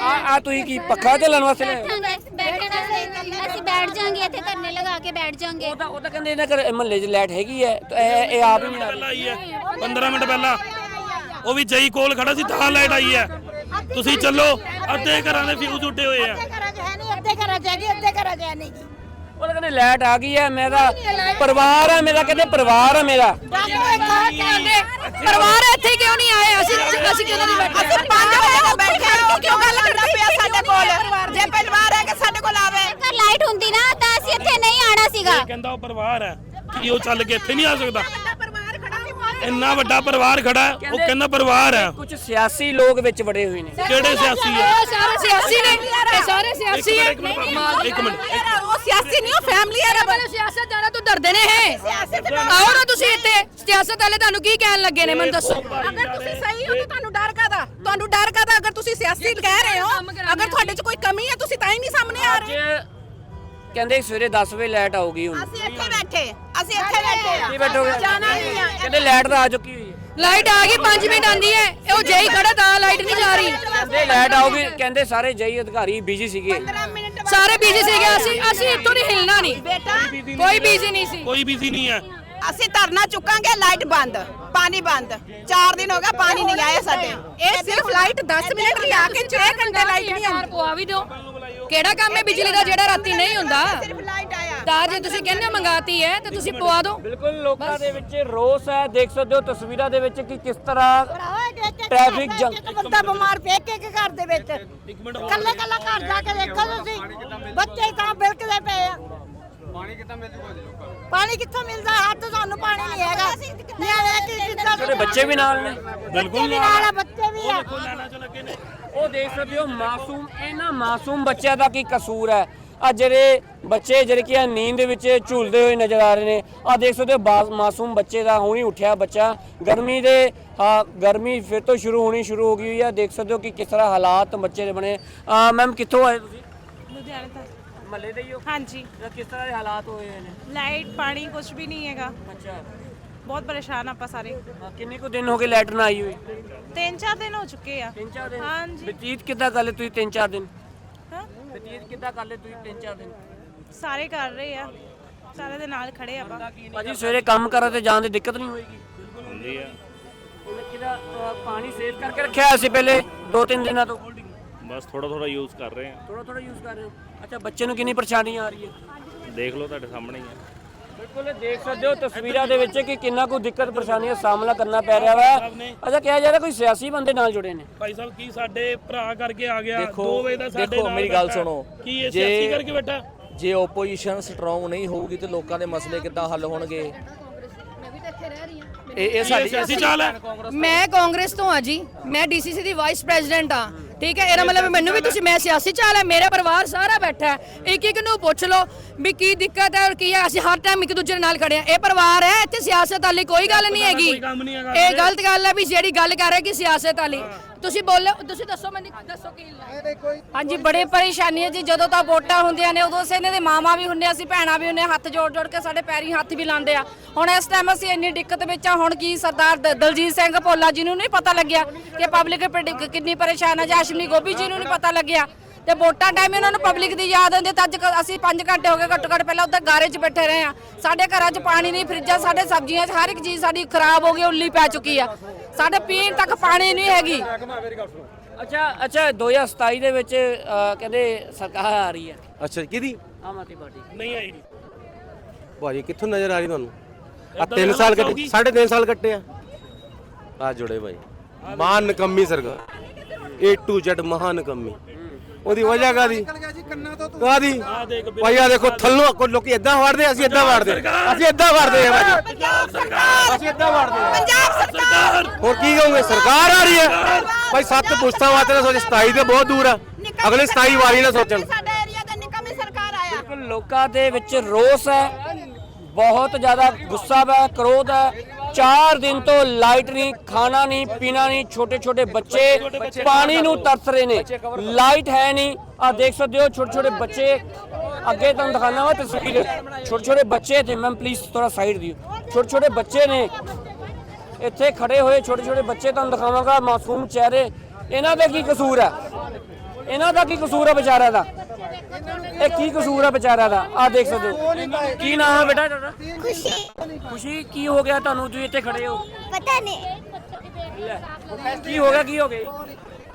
ਆ ਆ ਤੁਸੀਂ ਕੀ ਪੱਖਾ ਚੱਲਣ ਵਾਸਤੇ ਲੈ ਆਏ? ਬੈਠਾਂਗੇ ਬੈਠਣਾ ਅਸੀਂ ਬੈਠ ਜਾਾਂਗੇ ਇੱਥੇ ਧਰਨੇ ਲਗਾ ਕੇ ਬੈਠ ਜਾਾਂਗੇ। ਉਹ ਤਾਂ ਉਹ ਤਾਂ ਕਹਿੰਦੇ ਇਹਨਾਂ ਘਰ ਮਹੱਲੇ 'ਚ ਲਾਈਟ ਹੈਗੀ ਹੈ। ਤਾਂ ਇਹ ਇਹ ਆਪ ਹੀ ਨਹੀਂ ਆ ਰਹੀ ਪਹਿਲਾਂ ਆਈ ਹੈ। 15 ਮਿੰਟ ਪਹਿਲਾਂ। ਉਹ ਵੀ ਜਈ ਕੋਲ ਖੜਾ ਸੀ ਤਾਂ ਲਾਈਟ ਆਈ ਹੈ। ਤੁਸੀਂ ਚੱਲੋ ਅੱਧੇ ਘਰਾਂ ਦੇ ਫਿਊਜ਼ ਉੱਡੇ ਹੋਏ ਆ। ਘਰਾਂ 'ਚ ਹੈ ਨਹੀਂ ਅੱਧੇ ਘਰਾਂ 'ਚ ਹੈਗੀ ਅੱਧੇ ਘਰਾਂ 'ਚ ਹੈ ਨਹੀਂ ਜੀ। ਉਹ ਤਾਂ ਕਹਿੰਦੇ ਲਾਈਟ ਆ ਗਈ ਹੈ ਮੇਰਾ ਪਰਿਵਾਰ ਹੈ ਮੇਰਾ ਕਹਿੰਦੇ ਪਰਿਵਾਰ ਹੈ ਮੇਰਾ। ਪਰਿਵਾਰ ਇੱਥੇ ਕਿਉਂ ਨਹੀਂ ਆਏ? ਅਸੀਂ ਅਸੀਂ ਕਿਉਂ ਨਹੀਂ ਬੈਠੇ? ਅਸੀਂ 5 ਵਜੇ ਬੈਠੇ ਹਾਂ ਕਿਉਂ ਗੱਲ ਕਰਦਾ? ਪਿਆ ਸਾਡੇ ਕੋਲ ਜੇ ਪਰਿਵਾਰ ਹੈ ਕਿ ਸਾਡੇ ਕੋਲ ਆਵੇ? ਅਗਰ ਲਾਈਟ ਹੁੰਦੀ ਨਾ ਤਾਂ ਅਸੀਂ ਇੱਥੇ ਨਹੀਂ ਆਣਾ ਸੀਗਾ। ਇਹ ਕਹਿੰਦਾ ਉਹ ਪਰਿਵਾਰ ਹੈ। ਕੀ ਉਹ ਚੱਲ ਕੇ ਇੱਥੇ ਨਹੀਂ ਆ ਸਕਦਾ? ਪਰਿਵਾਰ ਖੜਾ ਸੀ ਇੰਨਾ ਵੱਡਾ ਪਰਿਵਾਰ ਖੜਾ ਹੈ, ਉਹ ਕਹਿੰਦਾ ਪਰਿਵਾਰ ਹੈ। ਕੁਝ ਸਿਆਸੀ ਲੋਕ ਵਿੱਚ ਵੜੇ ਹੋਏ ਨੇ। ਕਿਹੜੇ ਸਿਆਸੀ ਹੈ? ਸਾਰੇ ਸਿਆਸੀ ਨੇ। ਇਹ ਸਾਰੇ ਸਿਆਸੀ ਹੈ। ਇੱਕ ਮਿੰਟ ਇੱਕ ਮਿੰਟ। ਸਿਆਸੀ ਨਹੀਂ ਉਹ ਫੈਮਿਲੀ ਹੈ ਪਹਿਲੇ ਸਿਆਸਤ ਜਾਣਾ ਤੋਂ ਡਰਦੇ ਨੇ ਇਹ। ਆਓ ਨਾ ਤੁਸੀਂ ਇੱਥੇ। ਸਿਆਸਤ ਵਾਲੇ ਤੁਹਾਨੂੰ ਕੀ ਕਹਿਣ ਲੱਗੇ ਨੇ ਮੈਨੂੰ ਦੱਸੋ। ਅਗਰ ਤੁਸੀਂ ਸਹੀ ਹੋ ਤਾਂ ਤੁਹਾਨੂੰ ਡਰ ਕਾਦਾ ਤੁਹਾਨੂੰ ਡਰ ਕਾਦਾ ਅਗਰ ਤੁਸੀਂ ਸਿਆਸੀ ਕਹਿ ਰਹੇ ਹੋ ਅਗਰ ਤੁਹਾਡੇ 'ਚ ਕੋਈ ਕਮੀ ਹੈ ਤੁਸੀਂ ਤਾਂ ਹੀ ਨਹੀਂ ਸਾਹਮਣੇ ਆ ਅੱਜ ਰਹੇ। ਕਹਿੰਦੇ ਸਵੇਰੇ 10 ਵਜੇ ਲਾਈਟ ਆਊਗੀ ਹੁਣ। ਅਸੀਂ ਇੱਥੇ ਬੈਠੇ ਅਸੀਂ ਇੱਥੇ ਬੈਠੇ ਕੀ ਬੈਠੋਗੇ? ਜਾਣਾ ਨਹੀਂ ਆ। ਕਹਿੰਦੇ ਲਾਈਟ ਤਾਂ ਆ ਚੁੱਕੀ ਹੋਈ ਹੈ। ਲਾਈਟ ਆ ਗਈ 5 ਮਿੰਟ ਆਂਦੀ ਹੈ। ਇਹ ਉਹ ਜਈ ਖੜਾ ਤਾਂ ਲਾਈਟ ਨਹੀਂ ਜਾ ਰਹੀ। ਕਹਿੰਦੇ ਲਾਈਟ ਆਊਗੀ ਕਹਿੰਦੇ ਸਾਰੇ ਜਈ ਅਧਿਕਾਰੀ ਬਿਜ਼ੀ ਸੀਗੇ। ਸਾਰੇ ਬਿਜ਼ੀ ਸੀਗੇ ਅਸੀਂ ਅਸੀਂ ਇੱਥੋਂ ਨਹੀਂ ਹਿਲਣਾ ਨਹੀਂ। ਬੇਟਾ ਕੋਈ ਬਿਜ਼ੀ ਨਹੀਂ ਸੀ। ਕੋਈ ਬਿਜ਼ੀ ਨਹੀਂ ਹੈ। ਅਸੀਂ ਧਰਨਾ ਚੁੱਕਾਂਗੇ ਲਾਈਟ ਬੰਦ ਪਾਣੀ ਬੰਦ। 4 ਦਿਨ ਹੋ ਗਿਆ ਪਾਣੀ ਨਹੀਂ ਆਇਆ ਸਾਡੇ। ਇਹ ਸਿਰਫ ਲਾਈਟ 10 ਮਿੰਟ ਆ ਕੇ 6 ਘੰਟੇ ਲਾਈਟ ਨਹੀਂ ਆਉਂਦੀ। ਪਵਾ ਵੀ ਦਿਓ ਕਿਹੜਾ ਕੰਮ ਹੈ ਬਿਜਲੀ ਦਾ ਜਿਹੜਾ ਰਾਤੀ ਨਹੀਂ ਹੁੰਦਾ? ਸਿਰਫ ਲਾਈਟ ਆਇਆ। ਤਾਂ ਜੇ ਤੁਸੀਂ ਕਹਿੰਦੇ ਹੋ ਮੰਗਾਤੀ ਹੈ ਤੇ ਤੁਸੀਂ ਪਵਾ ਦਿਓ। ਬਿਲਕੁਲ ਲੋਕਾਂ ਦੇ ਵਿੱਚ ਰੋਸ ਹੈ ਦੇਖ ਸਕਦੇ ਹੋ ਤਸਵੀਰਾਂ ਦੇ ਵਿੱਚ ਕਿ ਕਿਸ ਤਰ੍ਹਾਂ ਟ੍ਰੈਫਿਕ ਜੰਗ ਇੱਕ ਬੰਦਾ ਬਿਮਾਰ ਪਿਆ ਇੱਕ ਇੱਕ ਘਰ ਦੇ ਵਿੱਚ। ਕੱਲੇ ਕੱਲਾ ਘਰ ਜਾ ਕੇ ਦੇਖੋ ਤੁਸੀਂ। ਬੱਚੇ ਤਾਂ ਬਿਲਕਦੇ ਪਏ ਆ। ਪਾਣੀ ਕਿੱਥੋਂ ਮਿਲਦਾ? ਹੱਥ ਸਾਨੂੰ ਪਾਣੀ ਨਹੀਂ ਹੈਗਾ। ਨਿਆਣੇ ਕਿ ਕਿੱਦਾਂ ਛੋਟੇ ਬੱਚੇ ਵੀ ਨਾਲ ਨੇ? ਵੀ ਨਾਲ ਆ ਬੱਚੇ ਵੀ ਆ। ਉਹ ਦੇਖ ਸਕਦੇ ਹੋ ਮਾਸੂਮ ਇਹਨਾਂ ਮਾਸੂਮ ਬੱਚਿਆਂ ਦਾ ਕੀ ਕਸੂਰ ਹੈ? ਆ ਜਿਹੜੇ ਬੱਚੇ ਜਿਹੜੇ ਕਿ ਨੀਂਦ ਦੇ ਵਿੱਚ ਝੂਲਦੇ ਹੋਏ ਨਜ਼ਰ ਆ ਰਹੇ ਨੇ। ਆ ਦੇਖ ਸਕਦੇ ਹੋ ਮਾਸੂਮ ਬੱਚੇ ਦਾ ਹੁਣੀ ਉੱਠਿਆ ਬੱਚਾ। ਗਰਮੀ ਦੇ ਆ ਗਰਮੀ ਫਿਰ ਤੋਂ ਸ਼ੁਰੂ ਹੋਣੀ ਸ਼ੁਰੂ ਹੋ ਗਈ ਹੋਈ ਆ। ਦੇਖ ਸਕਦੇ ਹੋ ਕਿ ਕਿਸ ਤਰ੍ਹਾਂ ਹਾਲਾਤ ਬੱਚੇ ਦੇ ਬਣੇ। ਆ ਮੈਮ ਕਿੱਥੋਂ ਆਏ ਤੁਸੀਂ? ਲੁਧਿਆਣੇ ਤੋਂ। ਮਹੱਲੇ ਦੇ ਹੀ ਹੋ? ਹਾਂਜੀ। ਜਾਂ ਕਿਸ ਤਰ੍ਹਾਂ ਦੇ ਹਾਲਾਤ ਹੋਏ ਹੋਏ ਨੇ? ਲਾਈਟ ਪਾਣੀ ਕੁਝ ਵੀ ਨਹੀਂ ਹੈਗਾ। ਅੱਛਾ। ਬਹੁਤ ਪਰੇਸ਼ਾਨ ਆਪਾਂ ਸਾਰੇ। ਆ, ਕਿੰਨੇ ਕੁ ਦਿਨ ਹੋ ਗਏ ਲਾਈਟ ਨਾ ਆਈ ਹੋਈ? ਤਿੰਨ ਚਾਰ ਦਿਨ ਹੋ ਚੁੱਕੇ ਆ। ਤਿੰਨ ਚਾਰ ਦਿਨ? ਹਾਂਜੀ। ਬਤੀਤ ਕਿੱਦਾਂ ਕਰ ਲਏ ਤੁਸੀਂ ਤਿੰਨ ਚਾਰ ਦਿਨ? ਹਾਂ ਬਤੀਤ ਕਿੱਦਾਂ ਕਰ ਲਏ ਤੁਸੀਂ ਤਿੰਨ ਚਾਰ ਦਿਨ? ਸਾਰੇ ਕਰ ਰਹੇ ਆ। ਸਾਰੇ ਦੇ ਨਾਲ ਖੜੇ ਆਪਾਂ। ਭਾਜੀ ਸਵੇਰੇ ਕੰਮ ਕਰਨ ਤੇ ਜਾਣ ਦੀ ਦਿੱਕਤ ਨਹੀਂ ਹੋਏਗੀ? ਹੁੰਦੀ ਆ। ਕਿਹਦਾ ਅ, ਪਾਣੀ ਸੇਵ ਕਰਕੇ ਰੱਖਿਆ ਹੋਇਆ ਸੀ ਪਹਿਲੇ ਦੋ ਤਿੰਨ ਦਿਨਾਂ ਤੋਂ? ਬਸ ਥੋੜਾ ਥੋੜਾ ਯੂਜ਼ ਕਰ ਰਹੇ ਹਾਂ ਥੋੜਾ ਥੋੜਾ ਯੂਜ਼ ਕਰ ਰਹੇ ਹੋ? ਅੱਛਾ ਬੱਚੇ ਨੂੰ ਕਿੰਨੀ ਪਰੇਸ਼ਾਨੀ ਆ ਰਹੀ ਹੈ ਦੇਖ ਲਓ ਤੁਹਾਡੇ ਸਾਹਮਣੇ ਹੀ ਹੈ ਬਿਲਕੁਲ ਦੇਖ ਸਕਦੇ ਹੋ ਤਸਵੀਰਾਂ ਦੇ ਵਿੱਚ ਕਿ ਕਿੰਨਾ ਕੁ ਦਿੱਕਤ ਪਰੇਸ਼ਾਨੀ ਦਾ ਸਾਹਮਣਾ ਕਰਨਾ ਪੈ ਰਿਹਾ ਵਾ। ਅੱਛਾ ਕਿਹਾ ਜਾ ਰਿਹਾ ਕੋਈ ਸਿਆਸੀ ਬੰਦੇ ਨਾਲ ਜੁੜੇ ਨੇ? ਭਾਈ ਸਾਹਿਬ ਕੀ ਸਾਡੇ ਭਰਾ ਕਰਕੇ ਆ ਗਿਆ? ਦੇਖੋ 2 ਵਜੇ ਦਾ ਸਾਡੇ ਦੇਖੋ ਨਾਲ ਮੇਰੀ ਗੱਲ। ਸੁਣੋ। ਕੀ ਇਹ ਜੇ- ਸਿਆਸੀ ਕਰਕੇ ਬੈਠਾ? ਜੇ ਓਪੋਜੀਸ਼ਨ ਸਟਰੋਂਗ ਨਹੀਂ ਹੋਊਗੀ ਤੇ ਲੋਕਾਂ ਦੇ ਮਸਲੇ ਕਿੱਦਾਂ ਹੱਲ ਹੋਣਗੇ? ਇਹ ਇਹ ਸਾਡੀ ਸਿਆਸੀ ਚਾਲ ਹੈ? ਮੈਂ ਕਾਂਗਰਸ ਤੋਂ ਆ ਜੀ। ਮੈਂ ਡੀਸੀਸੀ ਦੀ ਵਾਈਸ ਪ੍ਰੈਜ਼ੀਡੈਂਟ ਆ। ਠੀਕ ਹੈ ਇਹਦਾ ਮਤਲਬ ਮੈਨੂੰ ਵੀ ਤੁਸੀਂ ਮੈਂ ਸਿਆਸੀ ਚਾਲ ਹੈ ਮੇਰਾ ਪਰਿਵਾਰ ਸਾਰਾ ਬੈਠਾ ਹੈ। ਇੱਕ ਇੱਕ ਨੂੰ ਪੁੱਛ ਲਓ ਵੀ ਕੀ ਦਿੱਕਤ ਹੈ ਔਰ ਕੀ ਹੈ। ਅਸੀਂ ਹਰ ਟਾਈਮ ਇੱਕ ਦੂਜੇ ਦੇ ਨਾਲ ਖੜੇ ਆ ਇਹ ਪਰਿਵਾਰ ਹੈ ਇੱਥੇ ਸਿਆਸਤ ਵਾਲੀ ਕੋਈ ਗੱਲ ਨਹੀਂ ਹੈਗੀ। ਇਹ ਗਲਤ ਗੱਲ ਹੈ ਵੀ ਜਿਹੜੀ ਗੱਲ ਕਰ ਰਹੇ ਕਿ ਸਿਆਸਤ ਵਾਲੀ। ਤੁਸੀਂ ਬੋਲੋ ਤੁਸੀਂ ਦੱਸੋ ਮੈਨੂੰ ਦੱਸੋ ਕੀ ਹਾਂਜੀ ਬੜੇ ਪਰੇਸ਼ਾਨੀ ਹੈ ਜੀ ਜਦੋਂ ਤਾਂ ਵੋਟਾਂ ਹੁੰਦੀਆਂ ਨੇ ਉਦੋਂ ਅਸੀਂ ਇਹਨਾਂ ਦੇ ਮਾਮਾ ਵੀ ਹੁੰਦੇ ਆ, ਅਸੀਂ ਭੈਣਾਂ ਵੀ ਹੁੰਦੇ ਆ, ਹੱਥ ਜੋੜ ਜੋੜ ਕੇ ਸਾਡੇ ਪੈਰੀ ਹੱਥ ਵੀ ਲਾਉਂਦੇ ਆ। ਹੁਣ ਇਸ ਟਾਈਮ ਅਸੀਂ ਇੰਨੀ ਦਿੱਕਤ ਵਿੱਚ ਆ ਹੁਣ ਕੀ ਸਰਦਾਰ ਦ- ਦਲਜੀਤ ਸਿੰਘ ਭੋਲਾ ਜੀ ਨੂੰ ਨਹੀਂ ਪਤਾ ਲੱਗਿਆ ਕਿ ਪਬਲਿਕ ਕਿੰਨੀ ਪਰੇਸ਼ਾਨ ਹੈ ਜਾਂ ਅਸ਼ਵਨੀ ਗੋਪੀ ਜੀ ਨੂੰ ਨਹੀਂ ਪਤਾ ਲੱਗਿਆ। ਤੇ ਵੋਟਾਂ ਟਾਈਮ ਇਹਨਾਂ ਨੂੰ ਪਬਲਿਕ ਦੀ ਯਾਦ ਆਉਂਦੀ ਹੈ ਤਾਂ ਅੱਜ ਕ- ਅਸੀਂ 5 ਘੰਟੇ ਹੋ ਗਏ ਘੱਟੋ ਘੱਟ ਪਹਿਲਾਂ ਉੱਧਰ ਗਾਰੇ 'ਚ ਬੈਠੇ ਰਹੇ ਆ। ਸਾਡੇ ਘਰਾਂ 'ਚ ਪਾਣੀ ਨਹੀਂ ਫਰਿੱਜਾਂ ਸਾਡੇ ਸਬਜ਼ੀਆਂ 'ਚ ਹਰ ਇੱਕ ਚੀਜ਼ ਸਾਡੀ ਖਰਾਬ ਹੋ ਗਈ ਉੱਲੀ ਪੈ ਚੁੱਕੀ ਆ। ਸਾਡੇ ਪੀਣ ਤੱਕ ਪਾਣੀ ਨਹੀਂ ਹੈਗੀ। ਅੱਛਾ ਅੱਛਾ 2027 ਦੇ ਵਿੱਚ ਕਹਿੰਦੇ ਸਰਕਾਰ ਆ ਰਹੀ ਹੈ। ਅੱਛਾ ਕਿਹਦੀ? ਆਮ ਆਦਮੀ ਪਾਰਟੀ। ਨਹੀਂ ਆਈ ਭਾਜੀ ਕਿੱਥੋਂ ਨਜ਼ਰ ਆ ਰਹੀ ਤੁਹਾਨੂੰ? ਆ ਏਦਾਂ 3 ਦੀ ਸਾਲ ਕੱਟੇ ਹੋਊਗੀ। ਸਾਢੇ 3 ਸਾਲ ਕੱਟੇ ਆ। ਆ ਜੁੜੇ ਭਾਈ। ਮਹਾਨ ਨਕੰਮੀ ਸਰਕਾਰ। ਏ ਟੂ ਜ਼ੈਡ ਮਹਾਨ ਨਕੰਮੀ। ਉਹਦੀ ਵਜ੍ਹਾ ਕਾਦੀ ਕਾਦੀ ਆ ਦੇਖ ਭਾਈ ਆ ਦੇਖੋ ਥੱਲੋਂ ਕੋਈ ਲੋਕੀ ਇਦਾਂ ਵੜਦੇ ਅਸੀਂ ਇਦਾਂ ਵੜਦੇ। ਅਸੀਂ ਇਦਾਂ ਵੜਦੇ ਆ ਭਾਜੀ ਪੰਜਾਬ ਸਰਕਾਰ। ਅਸੀਂ ਇਦਾਂ ਵੜਦੇ ਆ। ਪੰਜਾਬ ਸਰਕਾਰ। ਹੋਰ ਕੀ ਕਹੋਗੇ? ਸਰਕਾਰ ਆ ਰਹੀ ਹੈ। ਭਾਈ ਸੱਤ ਪੁਸਤਾਂ ਵਾਸਤੇ ਨਾ ਸੋਚ 27 ਤੇ ਬਹੁਤ ਦੂਰ ਆ। ਅਗਲੇ 27 ਵਾਰੀ ਨਾ ਸੋਚਣ। ਸਾਡੇ ਏਰੀਆ ਦੇ ਨਿਕਮੀ ਸਰਕਾਰ ਆਇਆ। ਬਿਲਕੁਲ ਲੋਕਾਂ ਦੇ ਵਿੱਚ ਰੋਸ ਹੈ। ਬਹੁਤ ਜ਼ਿਆਦਾ ਗੁੱਸਾ ਹੈ ਕਰੋਧ ਹੈ। 4 ਦਿਨ ਤੋਂ ਲਾਈਟ ਨਹੀਂ, ਖਾਣਾ ਨਹੀਂ, ਪੀਣਾ ਨਹੀਂ ਛੋਟੇ ਛੋਟੇ ਬੱਚੇ ਪਾਣੀ ਨੂੰ ਤਰਸ ਰਹੇ ਨੇ। ਲਾਈਟ ਹੈ ਨਹੀਂ। ਆ ਦੇਖ ਸਕਦੇ ਹੋ ਛੋਟੇ ਛੋਟੇ ਬੱਚੇ। ਅੱਗੇ ਤੁਹਾਨੂੰ ਦਿਖਾਣਾ ਵਾ ਤਸਵੀਰ। ਛੋਟੇ ਛੋਟੇ ਬੱਚੇ ਤੇ ਮੈਮ ਪਲੀਜ਼ ਥੋੜਾ ਸਾਈਡ ਦਿਓ। ਛੋਟੇ ਛੋਟੇ ਬੱਚੇ ਨੇ। ਇੱਥੇ ਖੜੇ ਹੋਏ ਛੋਟੇ ਛੋਟੇ ਬੱਚੇ, ਤੁਹਾਨੂੰ ਦਿਖਾਵਾਂਗਾ ਮਾਸੂਮ ਚਿਹਰੇ। ਇਹਨਾਂ ਦਾ ਕੀ ਕਸੂਰ ਹੈ? ਇਹਨਾਂ ਦਾ ਕੀ ਕਸੂਰ ਹੈ ਵਿਚਾਰਿਆਂ ਦਾ? ਇਹ ਕੀ ਕਸੂਰ ਹੈ ਵਿਚਾਰਿਆਂ ਦਾ? ਆ ਦੇਖ ਸਕਦੇ ਹੋ। ਕੀ ਨਾਮ ਹੈ ਬੇਟਾ ਤੁਹਾਡਾ? ਖੁਸ਼ੀ। ਖੁਸ਼ੀ ਕੀ ਹੋ ਗਿਆ ਤੁਹਾਨੂੰ? ਤੁਸੀਂ ਇੱਥੇ ਖੜੇ ਹੋ। ਪਤਾ ਨਹੀਂ। ਕੀ ਹੋ ਗਿਆ ਕੀ ਹੋ ਗਿਆ?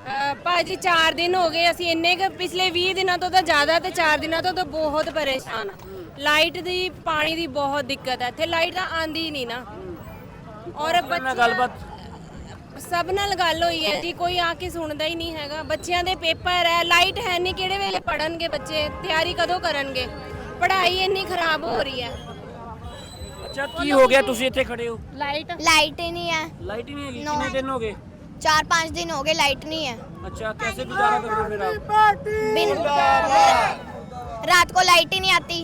ਅ, ਭਾਜੀ 4 ਦਿਨ ਹੋ ਗਏ। ਅਸੀਂ ਇੰਨੇ ਕੁ ਪਿਛਲੇ 20 ਦਿਨਾਂ ਤੋਂ ਤਾਂ ਜ਼ਿਆਦਾ ਤੇ 4 ਦਿਨਾਂ ਤੋਂ ਤਾਂ ਬਹੁਤ ਪਰੇਸ਼ਾਨ ਆ। ਲਾਈਟ ਦੀ ਪਾਣੀ ਦੀ ਬਹੁਤ ਦਿੱਕਤ ਹੈ ਇੱਥੇ ਲਾਈਟ ਤਾਂ ਆਂਦੀ ਨਹੀਂ ਨਾ। ਔਰ ਨਾਲ ਗੱਲਬਾਤ ਸਭ ਨਾਲ ਗੱਲ ਹੋਈ ਹੈ ਜੀ ਕੋਈ ਆ ਕੇ ਸੁਣਦਾ ਹੀ ਨਹੀਂ ਹੈਗਾ ਬੱਚਿਆਂ ਦੇ ਪੇਪਰ ਹੈ ਲਾਈਟ ਹੈ ਨਹੀਂ ਕਿਹੜੇ ਵੇਲੇ ਪੜਨਗੇ ਬੱਚੇ ਤਿਆਰੀ ਕਦੋਂ ਕਰਨਗੇ ਪੜ੍ਹਾਈ ਇੰਨੀ ਖਰਾਬ ਹੋ ਰਹੀ ਹੈ ਅੱਛਾ ਕੀ ਹੋ ਗਿਆ ਤੁਸੀਂ ਇੱਥੇ ਖੜੇ ਹੋ ਲਾਈਟ लाइट ही नहीं है ਲਾਈਟ ਹੀ ਨਹੀਂ ਹੈਗੀ No. ਕਿੰਨੇ ਦਿਨ ਹੋ ਗਏ चार पाँच दिन हो गए लाइट नहीं है अच्छा कैसे गुजारा कर रहे हो फिर आप बिन रात को लाइट ही नहीं आती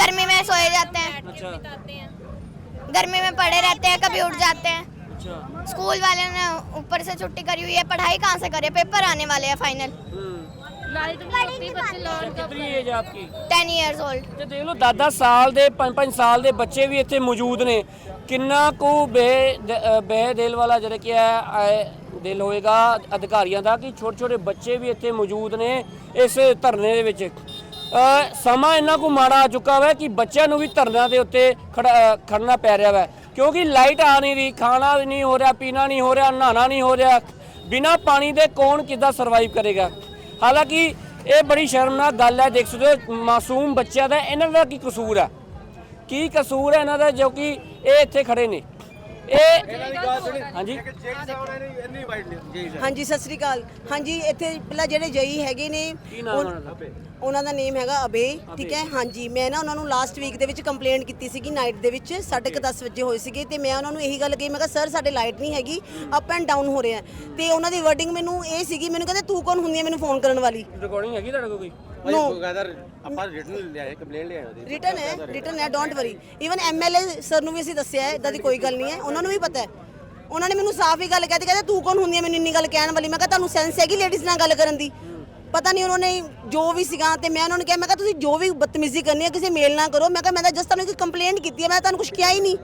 गर्मी में सोए जाते हैं अच्छा गर्मी में पड़े रहते हैं कभी उठ जाते हैं अच्छा स्कूल वाले ने ऊपर से छुट्टी करी हुई है पढ़ाई कहाँ से करे पेपर आने वाले हैं फाइनल कितनी एज है आपकी टेन ईयर्स ओल्ड ਤੇ ਦੇਖ ਲਓ 10 ਸਾਲ ਦੇ 5-5 ਸਾਲ ਦੇ ਬੱਚੇ ਵੀ ਇੱਥੇ ਮੌਜੂਦ ਨੇ ਕਿੰਨਾ ਕੁ ਬੇ ਦ- ਅ, ਬੇ ਦਿਲ ਵਾਲਾ ਜਿਹੜਾ ਕੀ ਹੈ ਅ, ਦਿਲ ਹੋਏਗਾ ਅਧਿਕਾਰੀਆਂ ਦਾ ਕਿ ਛੋਟੇ ਛੋਟੇ ਬੱਚੇ ਵੀ ਇੱਥੇ ਮੌਜੂਦ ਨੇ ਇਸ ਧਰਨੇ ਦੇ ਵਿੱਚ ਅ, ਸਮਾਂ ਇੰਨਾ ਕੁ ਮਾੜਾ ਆ ਚੁੱਕਾ ਵਾ ਕਿ ਬੱਚਿਆਂ ਨੂੰ ਵੀ ਧਰਨਿਆਂ ਦੇ ਉੱਤੇ ਖੜਾ- ਅ, ਖੜਨਾ ਪੈ ਰਿਹਾ ਵਾ ਕਿਉਂਕਿ ਲਾਈਟ ਆ ਨਹੀਂ ਰਹੀ, ਖਾਣਾ ਨਹੀਂ ਹੋ ਰਿਹਾ, ਪੀਣਾ ਨਹੀਂ ਹੋ ਰਿਹਾ ਨਹਾਣਾ ਨਹੀਂ ਹੋ ਰਿਹਾ। ਬਿਨਾ ਪਾਣੀ ਦੇ ਕੌਣ ਕਿੱਦਾਂ ਸਰਵਾਈਵ ਕਰੇਗਾ? ਹਾਲਾਂਕਿ ਇਹ ਬੜੀ ਸ਼ਰਮਨਾਕ ਗੱਲ ਹੈ, ਦੇਖ ਸਕਦੇ ਹੋ, ਮਾਸੂਮ ਬੱਚਿਆਂ ਦਾ ਇਹਨਾਂ ਦਾ ਕੀ ਕਸੂਰ ਹੈ? ਕੀ ਕਸੂਰ ਹੈ ਇਹਨਾਂ ਦਾ ਜੋ ਕਿ ਇਹ ਇੱਥੇ ਖੜੇ ਨੇ? ਇਹ ਹਾਂਜੀ। ਹਾਂਜੀ ਸਤਿ ਸ੍ਰੀ ਅਕਾਲ। ਹਾਂਜੀ ਇੱਥੇ ਪਹਿਲਾਂ ਜਿਹੜੇ ਜਈ ਹੈਗੇ ਨੇ ਉਹਨਾਂ ਦਾ? ਨੇਮ ਹੈਗਾ ਅਬੇ ਠੀਕ ਹੈ? ਹਾਂਜੀ ਮੈਂ ਨਾ ਉਹਨਾਂ ਨੂੰ ਲਾਸਟ ਵੀਕ ਦੇ ਵਿੱਚ ਕੰਪਲੇਂਟ ਕੀਤੀ ਸੀਗੀ ਨਾਈਟ ਦੇ ਵਿੱਚ 10:30 ਵਜੇ ਹੋਏ ਸੀਗੇ ਤੇ ਮੈਂ ਉਹਨਾਂ ਨੂੰ ਇਹੀ ਗੱਲ ਕਹੀ ਮੈਂ ਕਿਹਾ ਸਰ ਸਾਡੇ ਲਾਈਟ ਨਹੀਂ ਹੈਗੀ ਅਪ ਐਂਡ ਡਾਊਨ ਹੋ ਰਿਹਾ। ਤੇ ਉਹਨਾਂ ਦੀ ਵਰਡਿੰਗ ਮੈਨੂੰ ਇਹ ਸੀਗੀ ਮੈਨੂੰ ਕਹਿੰਦੇ ਤੂੰ ਕੌਣ ਹੁੰਦੀ ਹੈ ਮੈਨੂੰ ਫੋਨ ਕਰਨ ਵਾਲੀ? ਰਿਕਾਰਡਿੰਗ ਹੈਗੀ ਤੁਹਾਡੇ ਕੋਲ ਕੋਈ? ਨੋ ਆਪਾਂ ਰਿਟਨ ਲਿਆਏ ਕੰਪਲੇਂਟ ਲਿਆਏ ਉਹਦੀ। ਰਿਟਨ ਹੈ ਰਿਟਨ ਹੈ don't worry even MLA sir ਨੂੰ ਵੀ ਅਸੀਂ ਦੱਸਿਆ ਹੈ ਇਦਾਂ ਦੀ ਕੋਈ ਗੱਲ ਨਹੀਂ ਹੈ ਉਹਨਾਂ ਨੂੰ ਵੀ ਪਤਾ ਹੈ। ਉਹਨਾਂ ਨੇ ਮੈਨੂੰ ਸਾਫ਼ ਹੀ ਗੱਲ ਕਹਿ ਦਿੱਤੀ ਕਹਿੰਦੇ ਤੂੰ ਕੌਣ ਹੁੰਦੀ ਹੈ ਮੈਨੂੰ ਇੰਨੀ ਗੱਲ ਕਹਿਣ ਵਾਲੀ? ਮੈਂ ਕਿਹਾ ਤੁਹਾਨੂੰ ਸੈਂਸ ਹੈਗੀ ਲੇਡੀਜ਼ ਨਾਲ ਗੱਲ ਕਰਨ ਦੀ? ਪਤਾ ਨਹੀਂ ਉਹਨਾਂ ਨੇ ਜੋ ਵੀ ਸੀਗਾ ਤੇ ਮੈਂ ਉਹਨਾਂ ਨੂੰ ਕਿਹਾ ਮੈਂ ਕਿਹਾ ਤੁਸੀਂ ਜੋ ਵੀ ਬਦਤਮੀਜ਼ੀ ਕਰਨੀ ਹੈ ਕਿਸੇ ਮੇਲ ਨਾ ਕਰੋ। ਮੈਂ ਕਿਹਾ ਮੈਂ ਤਾਂ ਜਸਟ ਤੁਹਾਨੂੰ ਇੱਕ ਕੰਪਲੇਂਟ ਕੀਤੀ ਹੈ ਮੈਂ ਤੁਹਾਨੂੰ ਕੁਝ ਕਿਹਾ ਹੀ ਨਹੀਂ।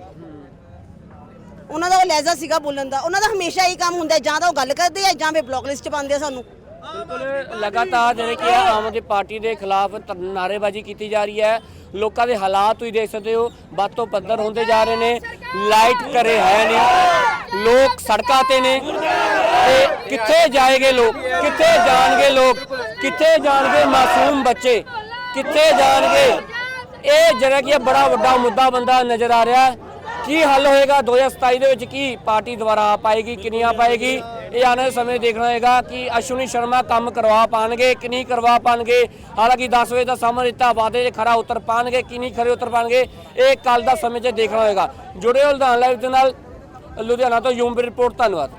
ਉਹਨਾਂ ਦਾ ਉਹ ਲਹਿਜ਼ਾ ਸੀਗਾ ਬੋਲਣ ਦਾ। ਉਹਨਾਂ ਦਾ ਹਮੇਸ਼ਾ ਇਹੀ ਕੰਮ ਹੁੰਦਾ ਹੈ, ਜਾਂ ਤਾਂ ਉਹ ਗੱਲ ਕਰਦੇ ਆ ਜਾਂ ਫਿਰ ਬਲੌਕ ਲਿਸਟ 'ਚ ਪਾਉਂਦੇ ਆ ਸਾਨੂੰ। ਬਿਲਕੁਲ, ਲਗਾਤਾਰ ਜਿਹੜੇ ਕਿ ਆਮ ਆਦਮੀ ਪਾਰਟੀ ਦੇ ਖਿਲਾਫ ਤ- ਨਾਅਰੇਬਾਜ਼ੀ ਕੀਤੀ ਜਾ ਰਹੀ ਹੈ। ਲੋਕਾਂ ਦੇ ਹਾਲਾਤ ਤੁਸੀਂ ਦੇਖ ਸਕਦੇ ਹੋ, ਵੱਧ ਤੋਂ ਪੱਧਰ ਹੁੰਦੇ ਜਾ ਰਹੇ ਨੇ, ਲਾਈਟ ਕਰੇ ਹੈ ਨਹੀਂ। ਲੋਕ ਸੜਕਾਂ ਤੇ ਨੇ। ਤੇ ਕਿੱਥੇ ਜਾਏਗੇ ਲੋਕ? ਕਿੱਥੇ ਜਾਣਗੇ ਲੋਕ? ਕਿੱਥੇ ਜਾਣਗੇ ਮਾਸੂਮ ਬੱਚੇ? ਕਿੱਥੇ ਜਾਣਗੇ? ਇਹ ਜਿਹੜਾ ਕਿ ਇਹ ਬੜਾ ਵੱਡਾ ਮੁੱਦਾ ਬੰਦਾ ਨਜ਼ਰ ਆ ਰਿਹਾ ਹੈ। ਕੀ ਹੱਲ ਹੋਏਗਾ? 2027 ਦੇ ਵਿੱਚ ਕੀ ਪਾਰਟੀ ਦੁਆਰਾ ਆ ਪਾਏਗੀ ਕਿ ਨਹੀਂ ਆ ਪਾਏਗੀ? ਇਹ ਆਉਣ ਵਾਲੇ ਸਮੇਂ ਦੇਖਣਾ ਹੋਏਗਾ ਕਿ ਅਸ਼ਵਨੀ ਸ਼ਰਮਾ ਕੰਮ ਕਰਵਾ ਪਾਣਗੇ ਕਿ ਨਹੀਂ ਕਰਵਾ ਪਾਣਗੇ। ਹਾਲਾਂਕਿ 10 ਵਜੇ ਦਾ ਸਮਾਂ ਦਿੱਤਾ ਵਾਅਦੇ 'ਚ ਖਰਾ ਉਤਰ ਪਾਣਗੇ ਕਿ ਨਹੀਂ ਖਰੇ ਉਤਰ ਪਾਣਗੇ ਇਹ ਕੱਲ ਦਾ ਸਮੇਂ 'ਚ ਦੇਖਣਾ ਹੋਏਗਾ। ਜੁੜੇ ਹੋ ਲੁਧਿਆਣਾ ਲਾਈਵ ਦੇ ਨਾਲ। ਲੁਧਿਆਣਾ ਤੋਂ ਯੂਮ ਰਿਪੋਰਟ ਧੰਨਵਾਦ।